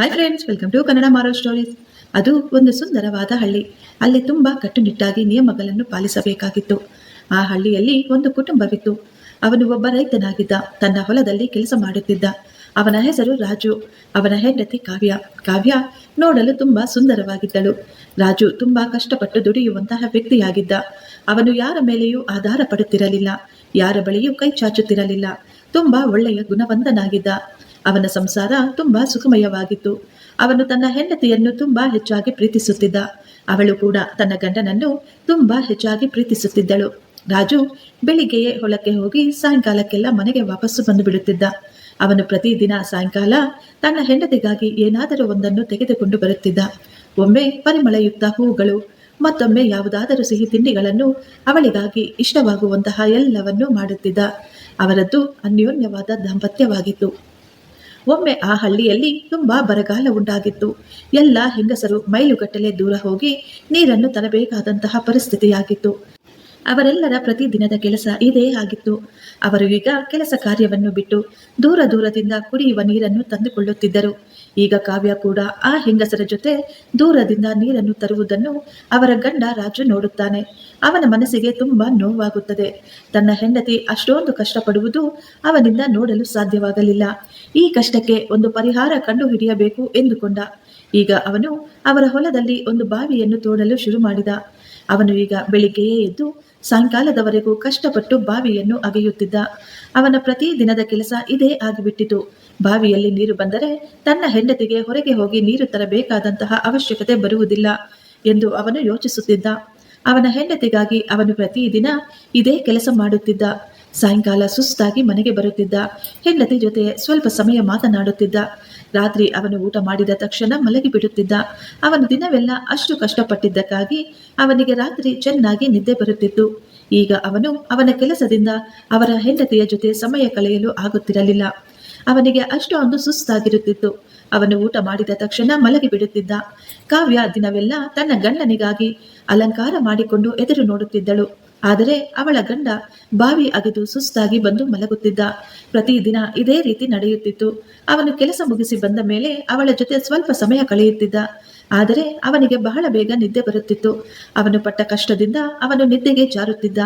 Hi friends welcome to Kannada ಮಾರೋ stories ಅದು ಒಂದು ಸುಂದರವಾದ ಹಳ್ಳಿ. ಅಲ್ಲಿ ತುಂಬ ಕಟ್ಟುನಿಟ್ಟಾಗಿ ನಿಯಮಗಳನ್ನು ಪಾಲಿಸಬೇಕಾಗಿತ್ತು. ಆ ಹಳ್ಳಿಯಲ್ಲಿ ಒಂದು ಕುಟುಂಬವಿತ್ತು. ಅವನು ಒಬ್ಬ ರೈತನಾಗಿದ್ದ. ತನ್ನ ಹೊಲದಲ್ಲಿ ಕೆಲಸ ಮಾಡುತ್ತಿದ್ದ. ಅವನ ಹೆಸರು ರಾಜು. ಅವನ ಹೆಂಡತಿ ಕಾವ್ಯ. ಕಾವ್ಯ ನೋಡಲು ತುಂಬಾ ಸುಂದರವಾಗಿದ್ದಳು. ರಾಜು ತುಂಬಾ ಕಷ್ಟಪಟ್ಟು ದುಡಿಯುವಂತಹ ವ್ಯಕ್ತಿಯಾಗಿದ್ದ. ಅವನು ಯಾರ ಮೇಲೆಯೂ ಆಧಾರ ಪಡುತ್ತಿರಲಿಲ್ಲ ಯಾರ ಬಳಿಯೂ ಕೈ ಚಾಚುತ್ತಿರಲಿಲ್ಲ. ತುಂಬಾ ಒಳ್ಳೆಯ ಗುಣವಂತನಾಗಿದ್ದ. ಅವನ ಸಂಸಾರ ತುಂಬಾ ಸುಖಮಯವಾಗಿತ್ತು. ಅವನು ತನ್ನ ಹೆಂಡತಿಯನ್ನು ತುಂಬಾ ಹೆಚ್ಚಾಗಿ ಪ್ರೀತಿಸುತ್ತಿದ್ದ. ಅವಳು ಕೂಡ ತನ್ನ ಗಂಡನನ್ನು ತುಂಬಾ ಹೆಚ್ಚಾಗಿ ಪ್ರೀತಿಸುತ್ತಿದ್ದಳು. ರಾಜು ಬೆಳಿಗ್ಗೆಯೇ ಹೊಲಕ್ಕೆ ಹೋಗಿ ಸಾಯಂಕಾಲಕ್ಕೆಲ್ಲ ಮನೆಗೆ ವಾಪಸ್ಸು ಬಂದು ಬಿಡುತ್ತಿದ್ದ. ಅವನು ಪ್ರತಿದಿನ ಸಾಯಂಕಾಲ ತನ್ನ ಹೆಂಡತಿಗಾಗಿ ಏನಾದರೂ ಒಂದನ್ನು ತೆಗೆದುಕೊಂಡು ಬರುತ್ತಿದ್ದ. ಒಮ್ಮೆ ಪರಿಮಳಯುಕ್ತ ಹೂಗಳು, ಮತ್ತೊಮ್ಮೆ ಯಾವುದಾದರೂ ಸಿಹಿ ತಿಂಡಿಗಳನ್ನು ಅವಳಿಗಾಗಿ ಇಷ್ಟವಾಗುವಂತಹ ಎಲ್ಲವನ್ನೂ ಮಾಡುತ್ತಿದ್ದ. ಅವರದ್ದು ಅನ್ಯೋನ್ಯವಾದ ದಾಂಪತ್ಯವಾಗಿತ್ತು. ಒಮ್ಮೆ ಆ ಹಳ್ಳಿಯಲ್ಲಿ ತುಂಬಾ ಬರಗಾಲ ಉಂಟಾಗಿತ್ತು. ಎಲ್ಲ ಹೆಂಗಸರು ಮೈಲುಗಟ್ಟಲೆ ದೂರ ಹೋಗಿ ನೀರನ್ನು ತರಬೇಕಾದಂತಹ ಪರಿಸ್ಥಿತಿಯಾಗಿತ್ತು. ಅವರೆಲ್ಲರ ಪ್ರತಿದಿನದ ಕೆಲಸ ಇದೇ ಆಗಿತ್ತು. ಅವರು ಈಗ ಕೆಲಸ ಕಾರ್ಯವನ್ನು ಬಿಟ್ಟು ದೂರ ದೂರದಿಂದ ಕುಡಿಯುವ ನೀರನ್ನು ತಂದುಕೊಳ್ಳುತ್ತಿದ್ದರು. ಈಗ ಕಾವ್ಯ ಕೂಡ ಆ ಹೆಂಗಸರ ಜೊತೆ ದೂರದಿಂದ ನೀರನ್ನು ತರುವುದನ್ನು ಅವರ ಗಂಡ ರಾಜು ನೋಡುತ್ತಾನೆ. ಅವನ ಮನಸ್ಸಿಗೆ ತುಂಬಾ ನೋವಾಗುತ್ತದೆ. ತನ್ನ ಹೆಂಡತಿ ಅಷ್ಟೊಂದು ಕಷ್ಟಪಡುವುದು ಅವನಿಂದ ನೋಡಲು ಸಾಧ್ಯವಾಗಲಿಲ್ಲ. ಈ ಕಷ್ಟಕ್ಕೆ ಒಂದು ಪರಿಹಾರ ಕಂಡುಹಿಡಿಯಬೇಕು ಎಂದುಕೊಂಡ. ಈಗ ಅವನು ಅವರ ಹೊಲದಲ್ಲಿ ಒಂದು ಬಾವಿಯನ್ನು ತೋಡಲು ಶುರು ಮಾಡಿದ. ಅವನು ಈಗ ಬೆಳಿಗ್ಗೆಯೇ ಎದ್ದು ಸಾಯಂಕಾಲದವರೆಗೂ ಕಷ್ಟಪಟ್ಟು ಬಾವಿಯನ್ನು ಅಗೆಯುತ್ತಿದ್ದ. ಅವನ ಪ್ರತಿ ದಿನದ ಕೆಲಸ ಇದೇ ಆಗಿಬಿಟ್ಟಿತು. ಬಾವಿಯಲ್ಲಿ ನೀರು ಬಂದರೆ ತನ್ನ ಹೆಂಡತಿಗೆ ಹೊರಗೆ ಹೋಗಿ ನೀರು ತರಬೇಕಾದಂತಹ ಅವಶ್ಯಕತೆ ಬರುವುದಿಲ್ಲ ಎಂದು ಅವನು ಯೋಚಿಸುತ್ತಿದ್ದ. ಅವನ ಹೆಂಡತಿಗಾಗಿ ಅವನು ಪ್ರತಿದಿನ ಇದೇ ಕೆಲಸ ಮಾಡುತ್ತಿದ್ದ. ಸಾಯಂಕಾಲ ಸುಸ್ತಾಗಿ ಮನೆಗೆ ಬರುತ್ತಿದ್ದ. ಹೆಂಡತಿ ಜೊತೆ ಸ್ವಲ್ಪ ಸಮಯ ಮಾತನಾಡುತ್ತಿದ್ದ. ರಾತ್ರಿ ಅವನು ಊಟ ಮಾಡಿದ ತಕ್ಷಣ ಮಲಗಿ ಬಿಡುತ್ತಿದ್ದ ಅವನು ದಿನವೆಲ್ಲ ಅಷ್ಟು ಕಷ್ಟಪಟ್ಟಿದ್ದಕ್ಕಾಗಿ ಅವನಿಗೆ ರಾತ್ರಿ ಚೆನ್ನಾಗಿ ನಿದ್ದೆ ಬರುತ್ತಿತ್ತು. ಈಗ ಅವನು ಅವನ ಕೆಲಸದಿಂದ ಅವರ ಹೆಂಡತಿಯ ಜೊತೆ ಸಮಯ ಕಳೆಯಲು ಆಗುತ್ತಿರಲಿಲ್ಲ. ಅವನಿಗೆ ಅಷ್ಟೊಂದು ಸುಸ್ತಾಗಿರುತ್ತಿತ್ತು. ಅವನು ಊಟ ಮಾಡಿದ ತಕ್ಷಣ ಮಲಗಿ ಬಿಡುತ್ತಿದ್ದ. ಕಾವ್ಯ ದಿನವೆಲ್ಲ ತನ್ನ ಗಂಡನಿಗಾಗಿ ಅಲಂಕಾರ ಮಾಡಿಕೊಂಡು ಎದುರು ನೋಡುತ್ತಿದ್ದಳು. ಆದರೆ ಅವಳ ಗಂಡ ಬಾವಿ ಅಗೆದು ಸುಸ್ತಾಗಿ ಬಂದು ಮಲಗುತ್ತಿದ್ದ. ಪ್ರತಿದಿನ ಇದೇ ರೀತಿ ನಡೆಯುತ್ತಿತ್ತು. ಅವನು ಕೆಲಸ ಮುಗಿಸಿ ಬಂದ ಮೇಲೆ ಅವಳ ಜೊತೆ ಸ್ವಲ್ಪ ಸಮಯ ಕಳೆಯುತ್ತಿದ್ದ. ಆದರೆ ಅವನಿಗೆ ಬಹಳ ಬೇಗ ನಿದ್ದೆ ಬರುತ್ತಿತ್ತು. ಅವನು ಪಟ್ಟ ಕಷ್ಟದಿಂದ ಅವನು ನಿದ್ದೆಗೆ ಜಾರುತ್ತಿದ್ದ.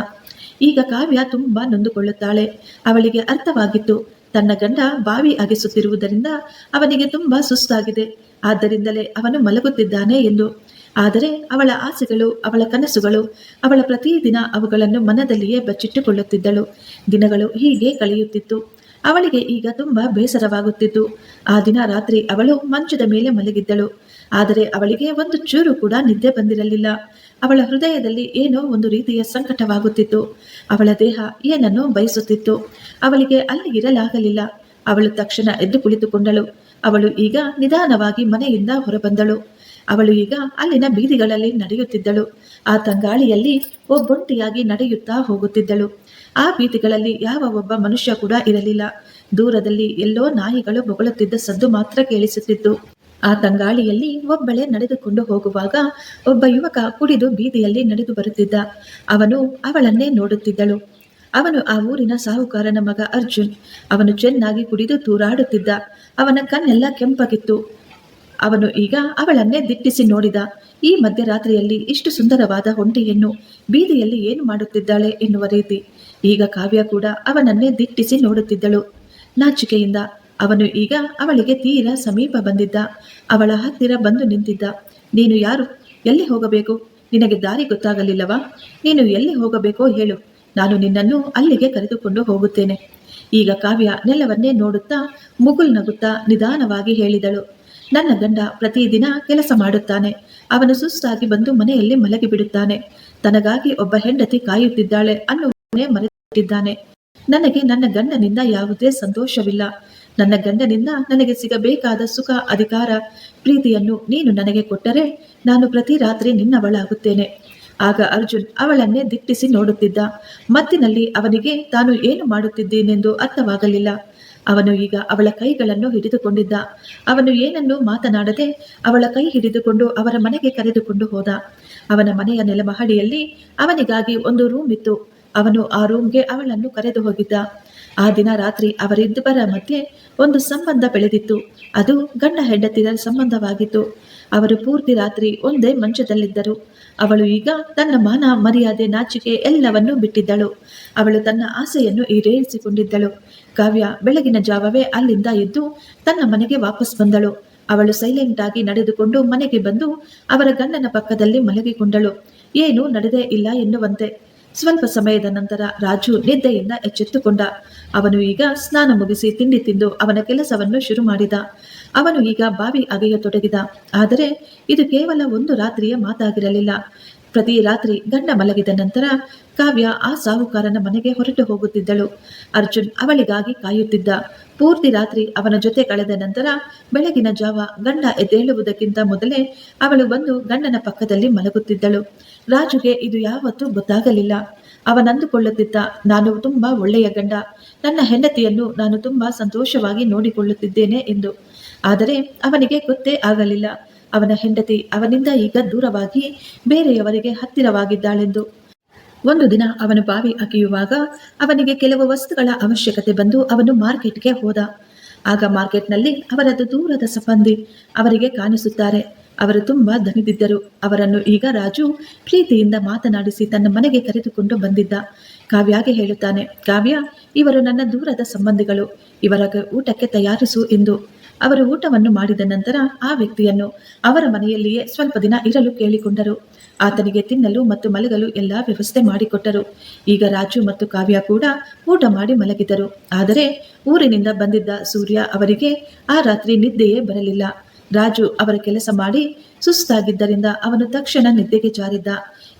ಈಗ ಕಾವ್ಯ ತುಂಬಾ ನೊಂದುಕೊಳ್ಳುತ್ತಾಳೆ. ಅವಳಿಗೆ ಅರ್ಥವಾಗಿತ್ತು. ತನ್ನ ಗಂಡ ಬಾವಿ ಅಗೆಸುತ್ತಿರುವುದರಿಂದ ಅವನಿಗೆ ತುಂಬಾ ಸುಸ್ತಾಗಿದೆ. ಆದ್ದರಿಂದಲೇ ಅವನು ಮಲಗುತ್ತಿದ್ದಾನೆ ಎಂದು. ಆದರೆ ಅವಳ ಆಸೆಗಳು, ಅವಳ ಕನಸುಗಳು, ಅವಳ ಪ್ರತಿದಿನ ಅವುಗಳನ್ನು ಮನದಲ್ಲಿಯೇ ಬಚ್ಚಿಟ್ಟುಕೊಳ್ಳುತ್ತಿದ್ದಳು. ದಿನಗಳು ಹೀಗೆ ಕಳೆಯುತ್ತಿತ್ತು. ಅವಳಿಗೆ ಈಗ ತುಂಬಾ ಬೇಸರವಾಗುತ್ತಿತ್ತು. ಆ ದಿನ ರಾತ್ರಿ ಅವಳು ಮಂಚದ ಮೇಲೆ ಮಲಗಿದ್ದಳು. ಆದರೆ ಅವಳಿಗೆ ಒಂದು ಚೂರು ಕೂಡ ನಿದ್ದೆ ಬಂದಿರಲಿಲ್ಲ. ಅವಳ ಹೃದಯದಲ್ಲಿ ಏನೋ ಒಂದು ರೀತಿಯ ಸಂಕಟವಾಗುತ್ತಿತ್ತು. ಅವಳ ದೇಹ ಏನನ್ನೋ ಬಯಸುತ್ತಿತ್ತು. ಅವಳಿಗೆ ಅಲ್ಲಿ ಇರಲಾಗಲಿಲ್ಲ. ಅವಳು ತಕ್ಷಣ ಎದ್ದು ಕುಳಿತುಕೊಂಡಳು. ಅವಳು ಈಗ ನಿಧಾನವಾಗಿ ಮನೆಯಿಂದ ಹೊರಬಂದಳು. ಅವಳು ಈಗ ಅಲ್ಲಿನ ಬೀದಿಗಳಲ್ಲಿ ನಡೆಯುತ್ತಿದ್ದಳು. ಆ ತಂಗಾಳಿಯಲ್ಲಿ ಒಬ್ಬೊಂಟಿಯಾಗಿ ನಡೆಯುತ್ತಾ ಹೋಗುತ್ತಿದ್ದಳು. ಆ ಬೀದಿಗಳಲ್ಲಿ ಯಾವ ಒಬ್ಬ ಮನುಷ್ಯ ಕೂಡ ಇರಲಿಲ್ಲ. ದೂರದಲ್ಲಿ ಎಲ್ಲೋ ನಾಯಿಗಳು ಬೊಗಳುತ್ತಿದ್ದ ಸದ್ದು ಮಾತ್ರ ಕೇಳಿಸುತ್ತಿತ್ತು. ಆ ತಂಗಾಳಿಯಲ್ಲಿ ಒಬ್ಬಳೆ ನಡೆದುಕೊಂಡು ಹೋಗುವಾಗ ಒಬ್ಬ ಯುವಕ ಕುಡಿದು ಬೀದಿಯಲ್ಲಿ ನಡೆದು ಬರುತ್ತಿದ್ದ. ಅವನು ಅವಳನ್ನೇ ನೋಡುತ್ತಿದ್ದಳು. ಅವನು ಆ ಊರಿನ ಸಾಹುಕಾರನ ಮಗ ಅರ್ಜುನ್. ಅವನು ಚೆನ್ನಾಗಿ ಕುಡಿದು ತೂರಾಡುತ್ತಿದ್ದ. ಅವನ ಕಣ್ಣೆಲ್ಲ ಕೆಂಪಗಿತ್ತು. ಅವನು ಈಗ ಅವಳನ್ನೇ ದಿಟ್ಟಿಸಿ ನೋಡಿದ. ಈ ಮಧ್ಯರಾತ್ರಿಯಲ್ಲಿ ಇಷ್ಟು ಸುಂದರವಾದ ಹೊಂಟಿಯನ್ನು ಬೀದಿಯಲ್ಲಿ ಏನು ಮಾಡುತ್ತಿದ್ದಾಳೆ ಎನ್ನುವ ರೀತಿ. ಈಗ ಕಾವ್ಯ ಕೂಡ ಅವನನ್ನೇ ದಿಟ್ಟಿಸಿ ನೋಡುತ್ತಿದ್ದಳು. ನಾಚಿಕೆಯಿಂದ ಅವನು ಈಗ ಅವಳಿಗೆ ತೀರ ಸಮೀಪ ಬಂದಿದ್ದ. ಅವಳ ಹತ್ತಿರ ಬಂದು ನಿಂತಿದ್ದ. ನೀನು ಯಾರು? ಎಲ್ಲಿ ಹೋಗಬೇಕು? ನಿನಗೆ ದಾರಿ ಗೊತ್ತಾಗಲಿಲ್ಲವಾ? ನೀನು ಎಲ್ಲಿ ಹೋಗಬೇಕೋ ಹೇಳು. ನಾನು ನಿನ್ನನ್ನು ಅಲ್ಲಿಗೆ ಕರೆದುಕೊಂಡು ಹೋಗುತ್ತೇನೆ. ಈಗ ಕಾವ್ಯ ನೆಲವನ್ನೇ ನೋಡುತ್ತಾ ಮುಗುಲ್ ನಗುತ್ತಾ ನಿಧಾನವಾಗಿ ಹೇಳಿದಳು. ನನ್ನ ಗಂಡ ಪ್ರತಿದಿನ ಕೆಲಸ ಮಾಡುತ್ತಾನೆ. ಅವನು ಸುಸ್ತಾಗಿ ಬಂದು ಮನೆಯಲ್ಲಿ ಮಲಗಿ ಬಿಡುತ್ತಾನೆ ತನಗಾಗಿ ಒಬ್ಬ ಹೆಂಡತಿ ಕಾಯುತ್ತಿದ್ದಾಳೆ ಅನ್ನುವನ್ನೇ ಮರೆತಿದ್ದಾನೆ. ನನಗೆ ನನ್ನ ಗಂಡನಿಂದ ಯಾವುದೇ ಸಂತೋಷವಿಲ್ಲ. ನನ್ನ ಗಂಡನಿಂದ ನನಗೆ ಸಿಗಬೇಕಾದ ಸುಖ, ಅಧಿಕಾರ, ಪ್ರೀತಿಯನ್ನು ನೀನು ನನಗೆ ಕೊಟ್ಟರೆ ನಾನು ಪ್ರತಿ ರಾತ್ರಿ ನಿನ್ನವಳಾಗುತ್ತೇನೆ. ಆಗ ಅರ್ಜುನ್ ಅವಳನ್ನೇ ದಿಟ್ಟಿಸಿ ನೋಡುತ್ತಿದ್ದ. ಮತ್ತಿನಲ್ಲಿ ಅವನಿಗೆ, ತಾನು ಏನು ಮಾಡುತ್ತಿದ್ದೇನೆಂದು ಅರ್ಥವಾಗಲಿಲ್ಲ. ಅವನು ಈಗ ಅವಳ ಕೈಗಳನ್ನು ಹಿಡಿದುಕೊಂಡಿದ್ದ. ಅವನು ಏನನ್ನೂ ಮಾತನಾಡದೆ ಅವಳ ಕೈ ಹಿಡಿದುಕೊಂಡು ಅವರ ಮನೆಗೆ ಕರೆದುಕೊಂಡು ಹೋದ. ಅವನ ಮನೆಯ ನೆಲಮಹಡಿಯಲ್ಲಿ ಅವನಿಗಾಗಿ ಒಂದು ರೂಮ್ ಇತ್ತು ಅವನು ಆ ರೂಮ್ಗೆ ಅವಳನ್ನು ಕರೆದು ಹೋಗಿದ್ದ. ಆ ದಿನ ರಾತ್ರಿ ಅವರಿಬ್ಬರ ಮಧ್ಯೆ ಒಂದು ಸಂಬಂಧ ಬೆಳೆದಿತ್ತು. ಅದು ಗಂಡ ಹೆಂಡತಿಯ ಸಂಬಂಧವಾಗಿತ್ತು. ಅವರು ಪೂರ್ತಿ ರಾತ್ರಿ ಒಂದೇ ಮಂಚದಲ್ಲಿದ್ದರು. ಅವಳು ಈಗ ತನ್ನ ಮಾನ ಮರ್ಯಾದೆ ನಾಚಿಕೆ ಎಲ್ಲವನ್ನೂ ಬಿಟ್ಟಿದ್ದಳು. ಅವಳು ತನ್ನ ಆಸೆಯನ್ನು ಈಡೇರಿಸಿಕೊಂಡಿದ್ದಳು. ಕಾವ್ಯ ಬೆಳಗಿನ ಜಾವವೇ ಅಲ್ಲಿಂದ ಎದ್ದು ತನ್ನ ಮನೆಗೆ ವಾಪಸ್ ಬಂದಳು. ಅವಳು ಸೈಲೆಂಟ್ ಆಗಿ ನಡೆದುಕೊಂಡು ಮನೆಗೆ ಬಂದು ಅವರ ಗಂಡನ ಪಕ್ಕದಲ್ಲಿ ಮಲಗಿಕೊಂಡಳು. ಏನೂ ನಡೆದೇ ಇಲ್ಲ ಎನ್ನುವಂತೆ ಸ್ವಲ್ಪ ಸಮಯದ ನಂತರ ರಾಜು ನಿದ್ದೆಯಿಂದ ಎಚ್ಚೆತ್ತುಕೊಂಡ. ಅವನು ಈಗ ಸ್ನಾನ ಮುಗಿಸಿ ತಿಂಡಿ ತಿಂದು ಅವನ ಕೆಲಸವನ್ನು ಶುರು ಮಾಡಿದ. ಅವನು ಈಗ ಬಾವಿ ಅಗೆಯತೊಡಗಿದ ಆದರೆ ಇದು ಕೇವಲ ಒಂದು ರಾತ್ರಿಯ ಮಾತಾಗಿರಲಿಲ್ಲ. ಪ್ರತಿ ರಾತ್ರಿ ಗಂಡ ಮಲಗಿದ ನಂತರ ಕಾವ್ಯ ಆ ಸಾಹುಕಾರನ ಮನೆಗೆ ಹೊರಟು ಹೋಗುತ್ತಿದ್ದಳು. ಅರ್ಜುನ್ ಅವಳಿಗಾಗಿ ಕಾಯುತ್ತಿದ್ದ. ಪೂರ್ತಿ ರಾತ್ರಿ ಅವನ ಜೊತೆ ಕಳೆದ ನಂತರ ಬೆಳಗಿನ ಜಾವ ಗಂಡ ಎದ್ದೇಳುವುದಕ್ಕಿಂತ ಮೊದಲೇ ಅವಳು ಬಂದು ಗಂಡನ ಪಕ್ಕದಲ್ಲಿ ಮಲಗುತ್ತಿದ್ದಳು. ರಾಜುಗೆ ಇದು ಯಾವತ್ತೂ ಗೊತ್ತಾಗಲಿಲ್ಲ. ಅವನಂದುಕೊಳ್ಳುತ್ತಿದ್ದ, ನಾನು ತುಂಬಾ ಒಳ್ಳೆಯ ಗಂಡ. ನನ್ನ ಹೆಂಡತಿಯನ್ನು ನಾನು ತುಂಬಾ ಸಂತೋಷವಾಗಿ ನೋಡಿಕೊಳ್ಳುತ್ತಿದ್ದೇನೆ ಎಂದು. ಆದರೆ ಅವನಿಗೆ ಗೊತ್ತೇ ಆಗಲಿಲ್ಲ. ಅವನ ಹೆಂಡತಿ ಅವನಿಂದ ಈಗ ದೂರವಾಗಿ ಬೇರೆಯವರಿಗೆ ಹತ್ತಿರವಾಗಿದ್ದಾಳೆಂದು. ಒಂದು ದಿನ ಅವನು ಬಾವಿ ಅಗೆಯುವಾಗ ಅವನಿಗೆ ಕೆಲವು ವಸ್ತುಗಳ ಅವಶ್ಯಕತೆ ಬಂದು ಅವನು ಮಾರ್ಕೆಟ್ಗೆ ಹೋದ. ಆಗ ಮಾರ್ಕೆಟ್ನಲ್ಲಿ ಅವರದ್ದು ದೂರದ ಸಂಬಂಧಿ ಅವರಿಗೆ ಕಾಣಿಸುತ್ತಾರೆ. ಅವರು ತುಂಬಾ ದಣಿದಿದ್ದರು. ಅವರನ್ನು ಈಗ ರಾಜು ಪ್ರೀತಿಯಿಂದ ಮಾತನಾಡಿಸಿ ತನ್ನ ಮನೆಗೆ ಕರೆದುಕೊಂಡು ಬಂದಿದ್ದ. ಕಾವ್ಯಾಗೆ ಹೇಳುತ್ತಾನೆ, ಕಾವ್ಯ, ಇವರು ನನ್ನ ದೂರದ ಸಂಬಂಧಿಗಳು ಇವರ ಊಟಕ್ಕೆ ತಯಾರಿಸು ಎಂದು. ಅವರು ಊಟವನ್ನು ಮಾಡಿದ ನಂತರ ಆ ವ್ಯಕ್ತಿಯನ್ನು ಅವರ ಮನೆಯಲ್ಲಿಯೇ ಸ್ವಲ್ಪ ದಿನ ಇರಲು ಕೇಳಿಕೊಂಡರು. ಆತನಿಗೆ ತಿನ್ನಲು ಮತ್ತು ಮಲಗಲು ಎಲ್ಲ ವ್ಯವಸ್ಥೆ ಮಾಡಿಕೊಟ್ಟರು. ಈಗ ರಾಜು ಮತ್ತು ಕಾವ್ಯ ಕೂಡ ಊಟ ಮಾಡಿ ಮಲಗಿದರು. ಆದರೆ ಊರಿನಿಂದ ಬಂದಿದ್ದ ಸೂರ್ಯ ಅವರಿಗೆ ಆ ರಾತ್ರಿ ನಿದ್ದೆಯೇ ಬರಲಿಲ್ಲ. ರಾಜು ಅವರ ಕೆಲಸ ಮಾಡಿ ಸುಸ್ತಾಗಿದ್ದರಿಂದ ಅವನು ತಕ್ಷಣ ನಿದ್ದೆಗೆ ಜಾರಿದ್ದ.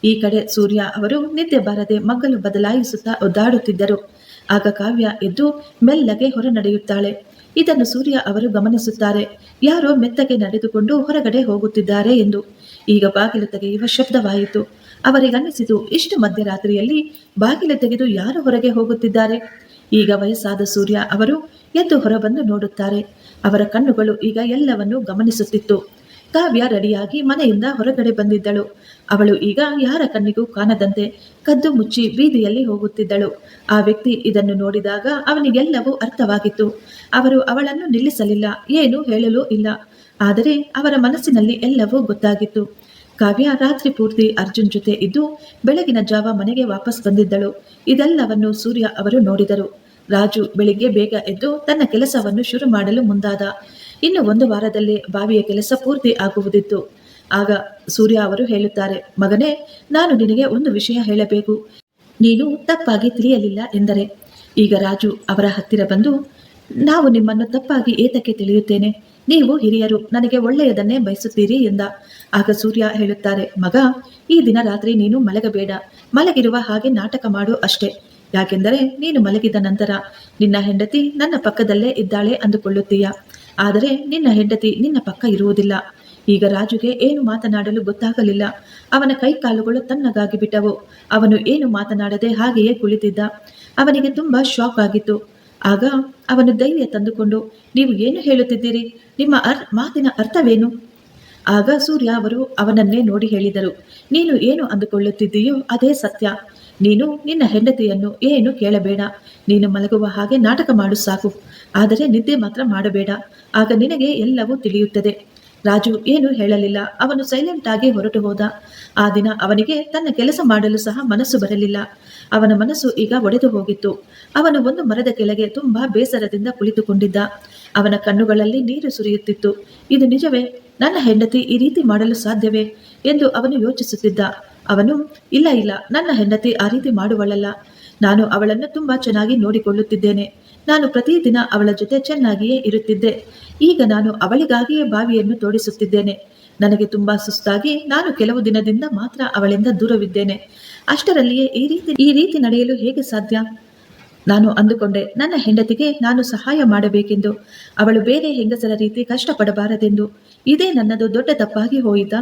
ಈ ಕಡೆ ಸೂರ್ಯ ಅವರು ನಿದ್ದೆ ಬಾರದೆ ಮಗ್ಗಲು ಬದಲಾಯಿಸುತ್ತಾ ಒದ್ದಾಡುತ್ತಿದ್ದರು. ಆಗ ಕಾವ್ಯ ಎದ್ದು ಮೆಲ್ಲಗೆ ಹೊರ ನಡೆಯುತ್ತಾಳೆ ಇದನ್ನು ಸೂರ್ಯ ಅವರು ಗಮನಿಸುತ್ತಾರೆ. ಯಾರೋ ಮೆತ್ತಗೆ ನಡೆದುಕೊಂಡು ಹೊರಗಡೆ ಹೋಗುತ್ತಿದ್ದಾರೆ ಎಂದು. ಈಗ ಬಾಗಿಲು ತೆಗೆಯುವ ಶಬ್ದವಾಯಿತು. ಅವರಿಗನ್ನಿಸಿತು, ಇಷ್ಟು ಮಧ್ಯರಾತ್ರಿಯಲ್ಲಿ ಬಾಗಿಲು ತೆಗೆದು ಯಾರು ಹೊರಗೆ ಹೋಗುತ್ತಿದ್ದಾರೆ? ಈಗ ವಯಸ್ಸಾದ ಸೂರ್ಯ ಅವರು ಎದ್ದು ಹೊರಬಂದು ನೋಡುತ್ತಾರೆ. ಅವರ ಕಣ್ಣುಗಳು ಈಗ ಎಲ್ಲವನ್ನೂ ಗಮನಿಸುತ್ತಿತ್ತು. ಕಾವ್ಯ ರೆಡಿಯಾಗಿ ಮನೆಯಿಂದ ಹೊರಗಡೆ ಬಂದಿದ್ದಳು. ಅವಳು ಈಗ ಯಾರ ಕಣ್ಣಿಗೂ ಕಾಣದಂತೆ ಕದ್ದು ಮುಚ್ಚಿ ಬೀದಿಯಲ್ಲಿ ಹೋಗುತ್ತಿದ್ದಳು. ಆ ವ್ಯಕ್ತಿ ಇದನ್ನು ನೋಡಿದಾಗ ಅವನಿಗೆಲ್ಲವೂ ಅರ್ಥವಾಗಿತ್ತು. ಅವರು ಅವಳನ್ನು ನಿಲ್ಲಿಸಲಿಲ್ಲ, ಏನೂ ಹೇಳಲೂ ಇಲ್ಲ. ಆದರೆ ಅವರ ಮನಸ್ಸಿನಲ್ಲಿ ಎಲ್ಲವೂ ಗೊತ್ತಾಗಿತ್ತು. ಕಾವ್ಯ ರಾತ್ರಿ ಪೂರ್ತಿ ಅರ್ಜುನ್ ಜೊತೆ ಇದ್ದು ಬೆಳಗಿನ ಜಾವ ಮನೆಗೆ ವಾಪಸ್ ಬಂದಿದ್ದಳು. ಇದೆಲ್ಲವನ್ನು ಸೂರ್ಯ ಅವರು ನೋಡಿದರು. ರಾಜು ಬೆಳಿಗ್ಗೆ ಬೇಗ ಎದ್ದು ತನ್ನ ಕೆಲಸವನ್ನು ಶುರು ಮಾಡಲು ಮುಂದಾದ. ಇನ್ನು ಒಂದು ವಾರದಲ್ಲಿ ಬಾವಿಯ ಕೆಲಸ ಪೂರ್ತಿ ಆಗುವುದಿತ್ತು. ಆಗ ಸೂರ್ಯ ಅವರು ಹೇಳುತ್ತಾರೆ, ಮಗನೇ, ನಾನು ನಿನಗೆ ಒಂದು ವಿಷಯ ಹೇಳಬೇಕು. ನೀನು ತಪ್ಪಾಗಿ ತಿಳಿಯಲಿಲ್ಲ ಎಂದರೆ, ಈಗ ರಾಜು ಅವರ ಹತ್ತಿರ ಬಂದು, ನಾವು ನಿಮ್ಮನ್ನು ತಪ್ಪಾಗಿ ಏತಕ್ಕೆ ತಿಳಿಯುತ್ತೇನೆ? ನೀವು ಹಿರಿಯರು, ನನಗೆ ಒಳ್ಳೆಯದನ್ನೇ ಬಯಸುತ್ತೀರಿ ಎಂದ. ಆಗ ಸೂರ್ಯ ಹೇಳುತ್ತಾರೆ, ಮಗ, ಈ ದಿನ ರಾತ್ರಿ ನೀನು ಮಲಗಬೇಡ. ಮಲಗಿರುವ ಹಾಗೆ ನಾಟಕ ಮಾಡು ಅಷ್ಟೇ. ಯಾಕೆಂದರೆ ನೀನು ಮಲಗಿದ ನಂತರ ನಿನ್ನ ಹೆಂಡತಿ ನನ್ನ ಪಕ್ಕದಲ್ಲೇ ಇದ್ದಾಳೆ ಅಂದುಕೊಳ್ಳುತ್ತೀಯ? ಆದರೆ ನಿನ್ನ ಹೆಂಡತಿ ನಿನ್ನ ಪಕ್ಕ ಇರುವುದಿಲ್ಲ. ಈಗ ರಾಜುಗೆ ಏನು ಮಾತನಾಡಲು ಗೊತ್ತಾಗಲಿಲ್ಲ. ಅವನ ಕೈಕಾಲುಗಳು ತನ್ನಗಾಗಿ ಬಿಟ್ಟವು. ಅವನು ಏನು ಮಾತನಾಡದೆ ಹಾಗೆಯೇ ಕುಳಿತಿದ್ದ. ಅವನಿಗೆ ತುಂಬಾ ಶಾಕ್ ಆಗಿತ್ತು. ಆಗ ಅವನು ಧೈರ್ಯ ತಂದುಕೊಂಡು, ನೀವು ಏನು ಹೇಳುತ್ತಿದ್ದೀರಿ? ನಿಮ್ಮ ಅರ್, ಮಾತಿನ ಅರ್ಥವೇನು? ಆಗ ಸೂರ್ಯ ಅವರು ಅವನನ್ನೇ ನೋಡಿ ಹೇಳಿದರು. ನೀನು ಏನು ಅಂದುಕೊಳ್ಳುತ್ತಿದ್ದೀಯೋ ಅದೇ ಸತ್ಯ. ನೀನು ನಿನ್ನ ಹೆಂಡತಿಯನ್ನು ಏನು ಕೇಳಬೇಡ. ನೀನು ಮಲಗುವ ಹಾಗೆ ನಾಟಕ ಮಾಡು ಸಾಕು. ಆದರೆ ನಿದ್ದೆ ಮಾತ್ರ ಮಾಡಬೇಡ. ಆಗ ನಿನಗೆ ಎಲ್ಲವೂ ತಿಳಿಯುತ್ತದೆ. ರಾಜು ಏನು ಹೇಳಲಿಲ್ಲ. ಅವನು ಸೈಲೆಂಟ್ ಆಗಿ ಹೊರಟು ಹೋದ. ಆ ದಿನ ಅವನಿಗೆ ತನ್ನ ಕೆಲಸ ಮಾಡಲು ಸಹ ಮನಸ್ಸು ಬರಲಿಲ್ಲ. ಅವನ ಮನಸ್ಸು ಈಗ ಒಡೆದು ಹೋಗಿತ್ತು. ಅವನು ಒಂದು ಮರದ ಕೆಳಗೆ ತುಂಬಾ ಬೇಸರದಿಂದ ಕುಳಿತುಕೊಂಡಿದ್ದ. ಅವನ ಕಣ್ಣುಗಳಲ್ಲಿ ನೀರು ಸುರಿಯುತ್ತಿತ್ತು. ಇದು ನಿಜವೇ? ನನ್ನ ಹೆಂಡತಿ ಈ ರೀತಿ ಮಾಡಲು ಸಾಧ್ಯವೇ? ಎಂದು ಅವನು ಯೋಚಿಸುತ್ತಿದ್ದ. ಅವನು, ಇಲ್ಲ ಇಲ್ಲ, ನನ್ನ ಹೆಂಡತಿ ಆ ರೀತಿ ಮಾಡುವಳಲ್ಲ. ನಾನು ಅವಳನ್ನು ತುಂಬಾ ಚೆನ್ನಾಗಿ ನೋಡಿಕೊಳ್ಳುತ್ತಿದ್ದೇನೆ. ನಾನು ಪ್ರತಿದಿನ ಅವಳ ಜೊತೆ ಚೆನ್ನಾಗಿಯೇ ಇರುತ್ತಿದ್ದೆ. ಈಗ ನಾನು ಅವಳಿಗಾಗಿಯೇ ಬಾವಿಯನ್ನು ತೋಡಿಸುತ್ತಿದ್ದೇನೆ. ನನಗೆ ತುಂಬಾ ಸುಸ್ತಾಗಿ ನಾನು ಕೆಲವು ದಿನದಿಂದ ಮಾತ್ರ ಅವಳಿಂದ ದೂರವಿದ್ದೇನೆ. ಅಷ್ಟರಲ್ಲಿಯೇ ಈ ರೀತಿ ಈ ರೀತಿ ನಡೆಯಲು ಹೇಗೆ ಸಾಧ್ಯ? ನಾನು ಅಂದುಕೊಂಡೆ, ನನ್ನ ಹೆಂಡತಿಗೆ ನಾನು ಸಹಾಯ ಮಾಡಬೇಕೆಂದು. ಅವಳು ಬೇರೆ ಹೆಂಗಸರ ರೀತಿ ಕಷ್ಟಪಡಬಾರದೆಂದು. ಇದೇ ನನ್ನದು ದೊಡ್ಡ ತಪ್ಪಾಗಿ ಹೋಯಿತ.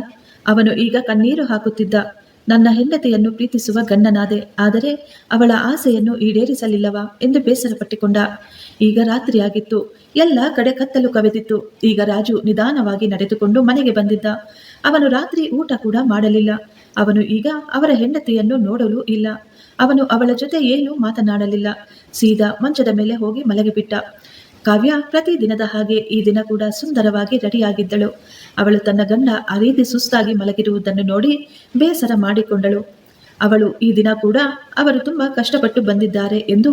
ಅವನು ಈಗ ಕಣ್ಣೀರು ಹಾಕುತ್ತಿದ್ದ. ನನ್ನ ಹೆಂಡತಿಯನ್ನು ಪ್ರೀತಿಸುವ ಗಂಡನಾದೆ, ಆದರೆ ಅವಳ ಆಸೆಯನ್ನು ಈಡೇರಿಸಲಿಲ್ಲವಾ ಎಂದು ಬೇಸರಪಟ್ಟಿಕೊಂಡ. ಈಗ ರಾತ್ರಿಯಾಗಿತ್ತು. ಎಲ್ಲ ಕಡೆ ಕತ್ತಲು ಕವಿದಿತ್ತು. ಈಗ ರಾಜು ನಿಧಾನವಾಗಿ ನಡೆದುಕೊಂಡು ಮನೆಗೆ ಬಂದಿದ್ದ. ಅವನು ರಾತ್ರಿ ಊಟ ಕೂಡ ಮಾಡಲಿಲ್ಲ. ಅವನು ಈಗ ಅವರ ಹೆಂಡತಿಯನ್ನು ನೋಡಲು ಇಲ್ಲ. ಅವನು ಅವಳ ಜೊತೆ ಏನೂ ಮಾತನಾಡಲಿಲ್ಲ. ಸೀದಾ ಮಂಚದ ಮೇಲೆ ಹೋಗಿ ಮಲಗಿಬಿಟ್ಟ. ಕಾವ್ಯ ಪ್ರತಿ ದಿನದ ಹಾಗೆ ಈ ದಿನ ಕೂಡ ಸುಂದರವಾಗಿ ರೆಡಿಯಾಗಿದ್ದಳು. ಅವಳು ತನ್ನ ಗಂಡ ಆ ರೀತಿ ಸುಸ್ತಾಗಿ ಮಲಗಿರುವುದನ್ನು ನೋಡಿ ಬೇಸರ ಮಾಡಿಕೊಂಡಳು. ಅವಳು ಈ ದಿನ ಕೂಡ ಅವರು ತುಂಬಾ ಕಷ್ಟಪಟ್ಟು ಬಂದಿದ್ದಾರೆ ಎಂದು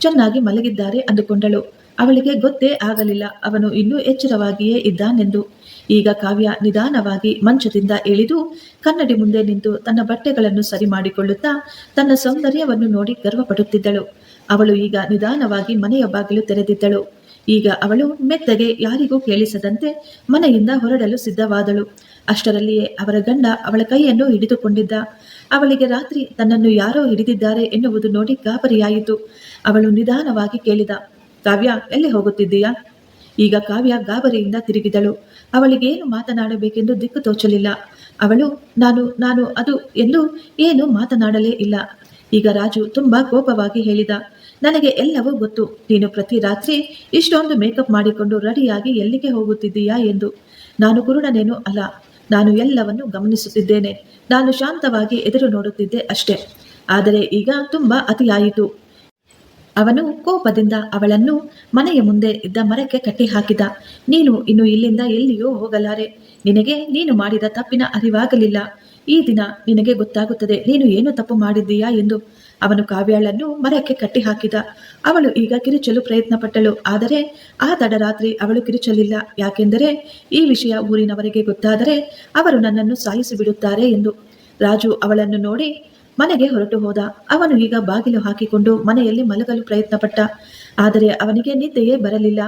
ಚೆನ್ನಾಗಿ ಮಲಗಿದ್ದಾರೆ ಅಂದುಕೊಂಡಳು. ಅವಳಿಗೆ ಗೊತ್ತೇ ಆಗಲಿಲ್ಲ. ಅವನು ಇನ್ನೂ ಎಚ್ಚರವಾಗಿಯೇ ಇದ್ದಾನೆಂದು. ಈಗ ಕಾವ್ಯ ನಿಧಾನವಾಗಿ ಮಂಚದಿಂದ ಇಳಿದು ಕನ್ನಡಿ ಮುಂದೆ ನಿಂತು ತನ್ನ ಬಟ್ಟೆಗಳನ್ನು ಸರಿ ಮಾಡಿಕೊಳ್ಳುತ್ತಾ ತನ್ನ ಸೌಂದರ್ಯವನ್ನು ನೋಡಿ ಗರ್ವಪಡುತ್ತಿದ್ದಳು. ಅವಳು ಈಗ ನಿಧಾನವಾಗಿ ಮನೆಯ ಬಾಗಿಲು ತೆರೆದಿದ್ದಳು. ಈಗ ಅವಳು ಮೆತ್ತಗೆ ಯಾರಿಗೂ ಕೇಳಿಸದಂತೆ ಮನೆಯಿಂದ ಹೊರಡಲು ಸಿದ್ಧವಾದಳು. ಅಷ್ಟರಲ್ಲಿಯೇ ಅವರ ಗಂಡ ಅವಳ ಕೈಯನ್ನು ಹಿಡಿದುಕೊಂಡಿದ್ದ. ಅವಳಿಗೆ ರಾತ್ರಿ ತನ್ನನ್ನು ಯಾರೋ ಹಿಡಿದಿದ್ದಾರೆ ಎನ್ನುವುದು ನೋಡಿ ಗಾಬರಿಯಾಯಿತು. ಅವಳು ನಿಧಾನವಾಗಿ ಕೇಳಿದ, ಕಾವ್ಯ, ಎಲ್ಲಿ ಹೋಗುತ್ತಿದ್ದೀಯಾ? ಈಗ ಕಾವ್ಯ ಗಾಬರಿಯಿಂದ ತಿರುಗಿದಳು. ಅವಳಿಗೇನು ಮಾತನಾಡಬೇಕೆಂದು ದಿಕ್ಕು ತೋಚಲಿಲ್ಲ. ಅವಳು, ನಾನು ನಾನು, ಅದು, ಎಂದು ಏನು ಮಾತನಾಡಲೇ ಇಲ್ಲ. ಈಗ ರಾಜು ತುಂಬಾ ಕೋಪವಾಗಿ ಹೇಳಿದ ನನಗೆ ಎಲ್ಲವೂ ಗೊತ್ತು. ನೀನು ಪ್ರತಿ ರಾತ್ರಿ ಇಷ್ಟೊಂದು ಮೇಕಪ್ ಮಾಡಿಕೊಂಡು ರೆಡಿಯಾಗಿ ಎಲ್ಲಿಗೆ ಹೋಗುತ್ತಿದ್ದೀಯಾ ಎಂದು. ನಾನು ಕುರುಡನೇನು ಅಲ್ಲ. ನಾನು ಎಲ್ಲವನ್ನು ಗಮನಿಸುತ್ತಿದ್ದೇನೆ. ನಾನು ಶಾಂತವಾಗಿ ಎದುರು ನೋಡುತ್ತಿದ್ದೆ ಅಷ್ಟೇ. ಆದರೆ ಈಗ ತುಂಬಾ ಅತಿಯಾಯಿತು. ಅವನು ಕೋಪದಿಂದ ಅವಳನ್ನು ಮನೆಯ ಮುಂದೆ ಇದ್ದ ಮರಕ್ಕೆ ಕಟ್ಟಿ ಹಾಕಿದ ನೀನು ಇನ್ನು ಇಲ್ಲಿಂದ ಎಲ್ಲಿಯೂ ಹೋಗಲಾರೆ. ನಿನಗೆ ನೀನು ಮಾಡಿದ ತಪ್ಪಿನ ಅರಿವಾಗಲಿಲ್ಲ. ಈ ದಿನ ನಿನಗೆ ಗೊತ್ತಾಗುತ್ತದೆ ನೀನು ಏನು ತಪ್ಪು ಮಾಡಿದ್ದೀಯಾ ಎಂದು. ಅವನು ಕಾವ್ಯಾಳನ್ನು ಮರಕ್ಕೆ ಕಟ್ಟಿ ಹಾಕಿದ. ಅವಳು ಈಗ ಕಿರುಚಲು ಪ್ರಯತ್ನ ಪಟ್ಟಳು ಆದರೆ ಆ ತಡರಾತ್ರಿ ಅವಳು ಕಿರುಚಲಿಲ್ಲ. ಯಾಕೆಂದರೆ ಈ ವಿಷಯ ಊರಿನವರಿಗೆ ಗೊತ್ತಾದರೆ ಅವರು ನನ್ನನ್ನು ಸಾಯಿಸಿ ಬಿಡುತ್ತಾರೆ ಎಂದು. ರಾಜು ಅವಳನ್ನು ನೋಡಿ ಮನೆಗೆ ಹೊರಟು ಹೋದ. ಅವನು ಈಗ ಬಾಗಿಲು ಹಾಕಿಕೊಂಡು ಮನೆಯಲ್ಲಿ ಮಲಗಲು ಪ್ರಯತ್ನಪಟ್ಟ. ಆದರೆ ಅವನಿಗೆ ನಿದ್ದೆಯೇ ಬರಲಿಲ್ಲ.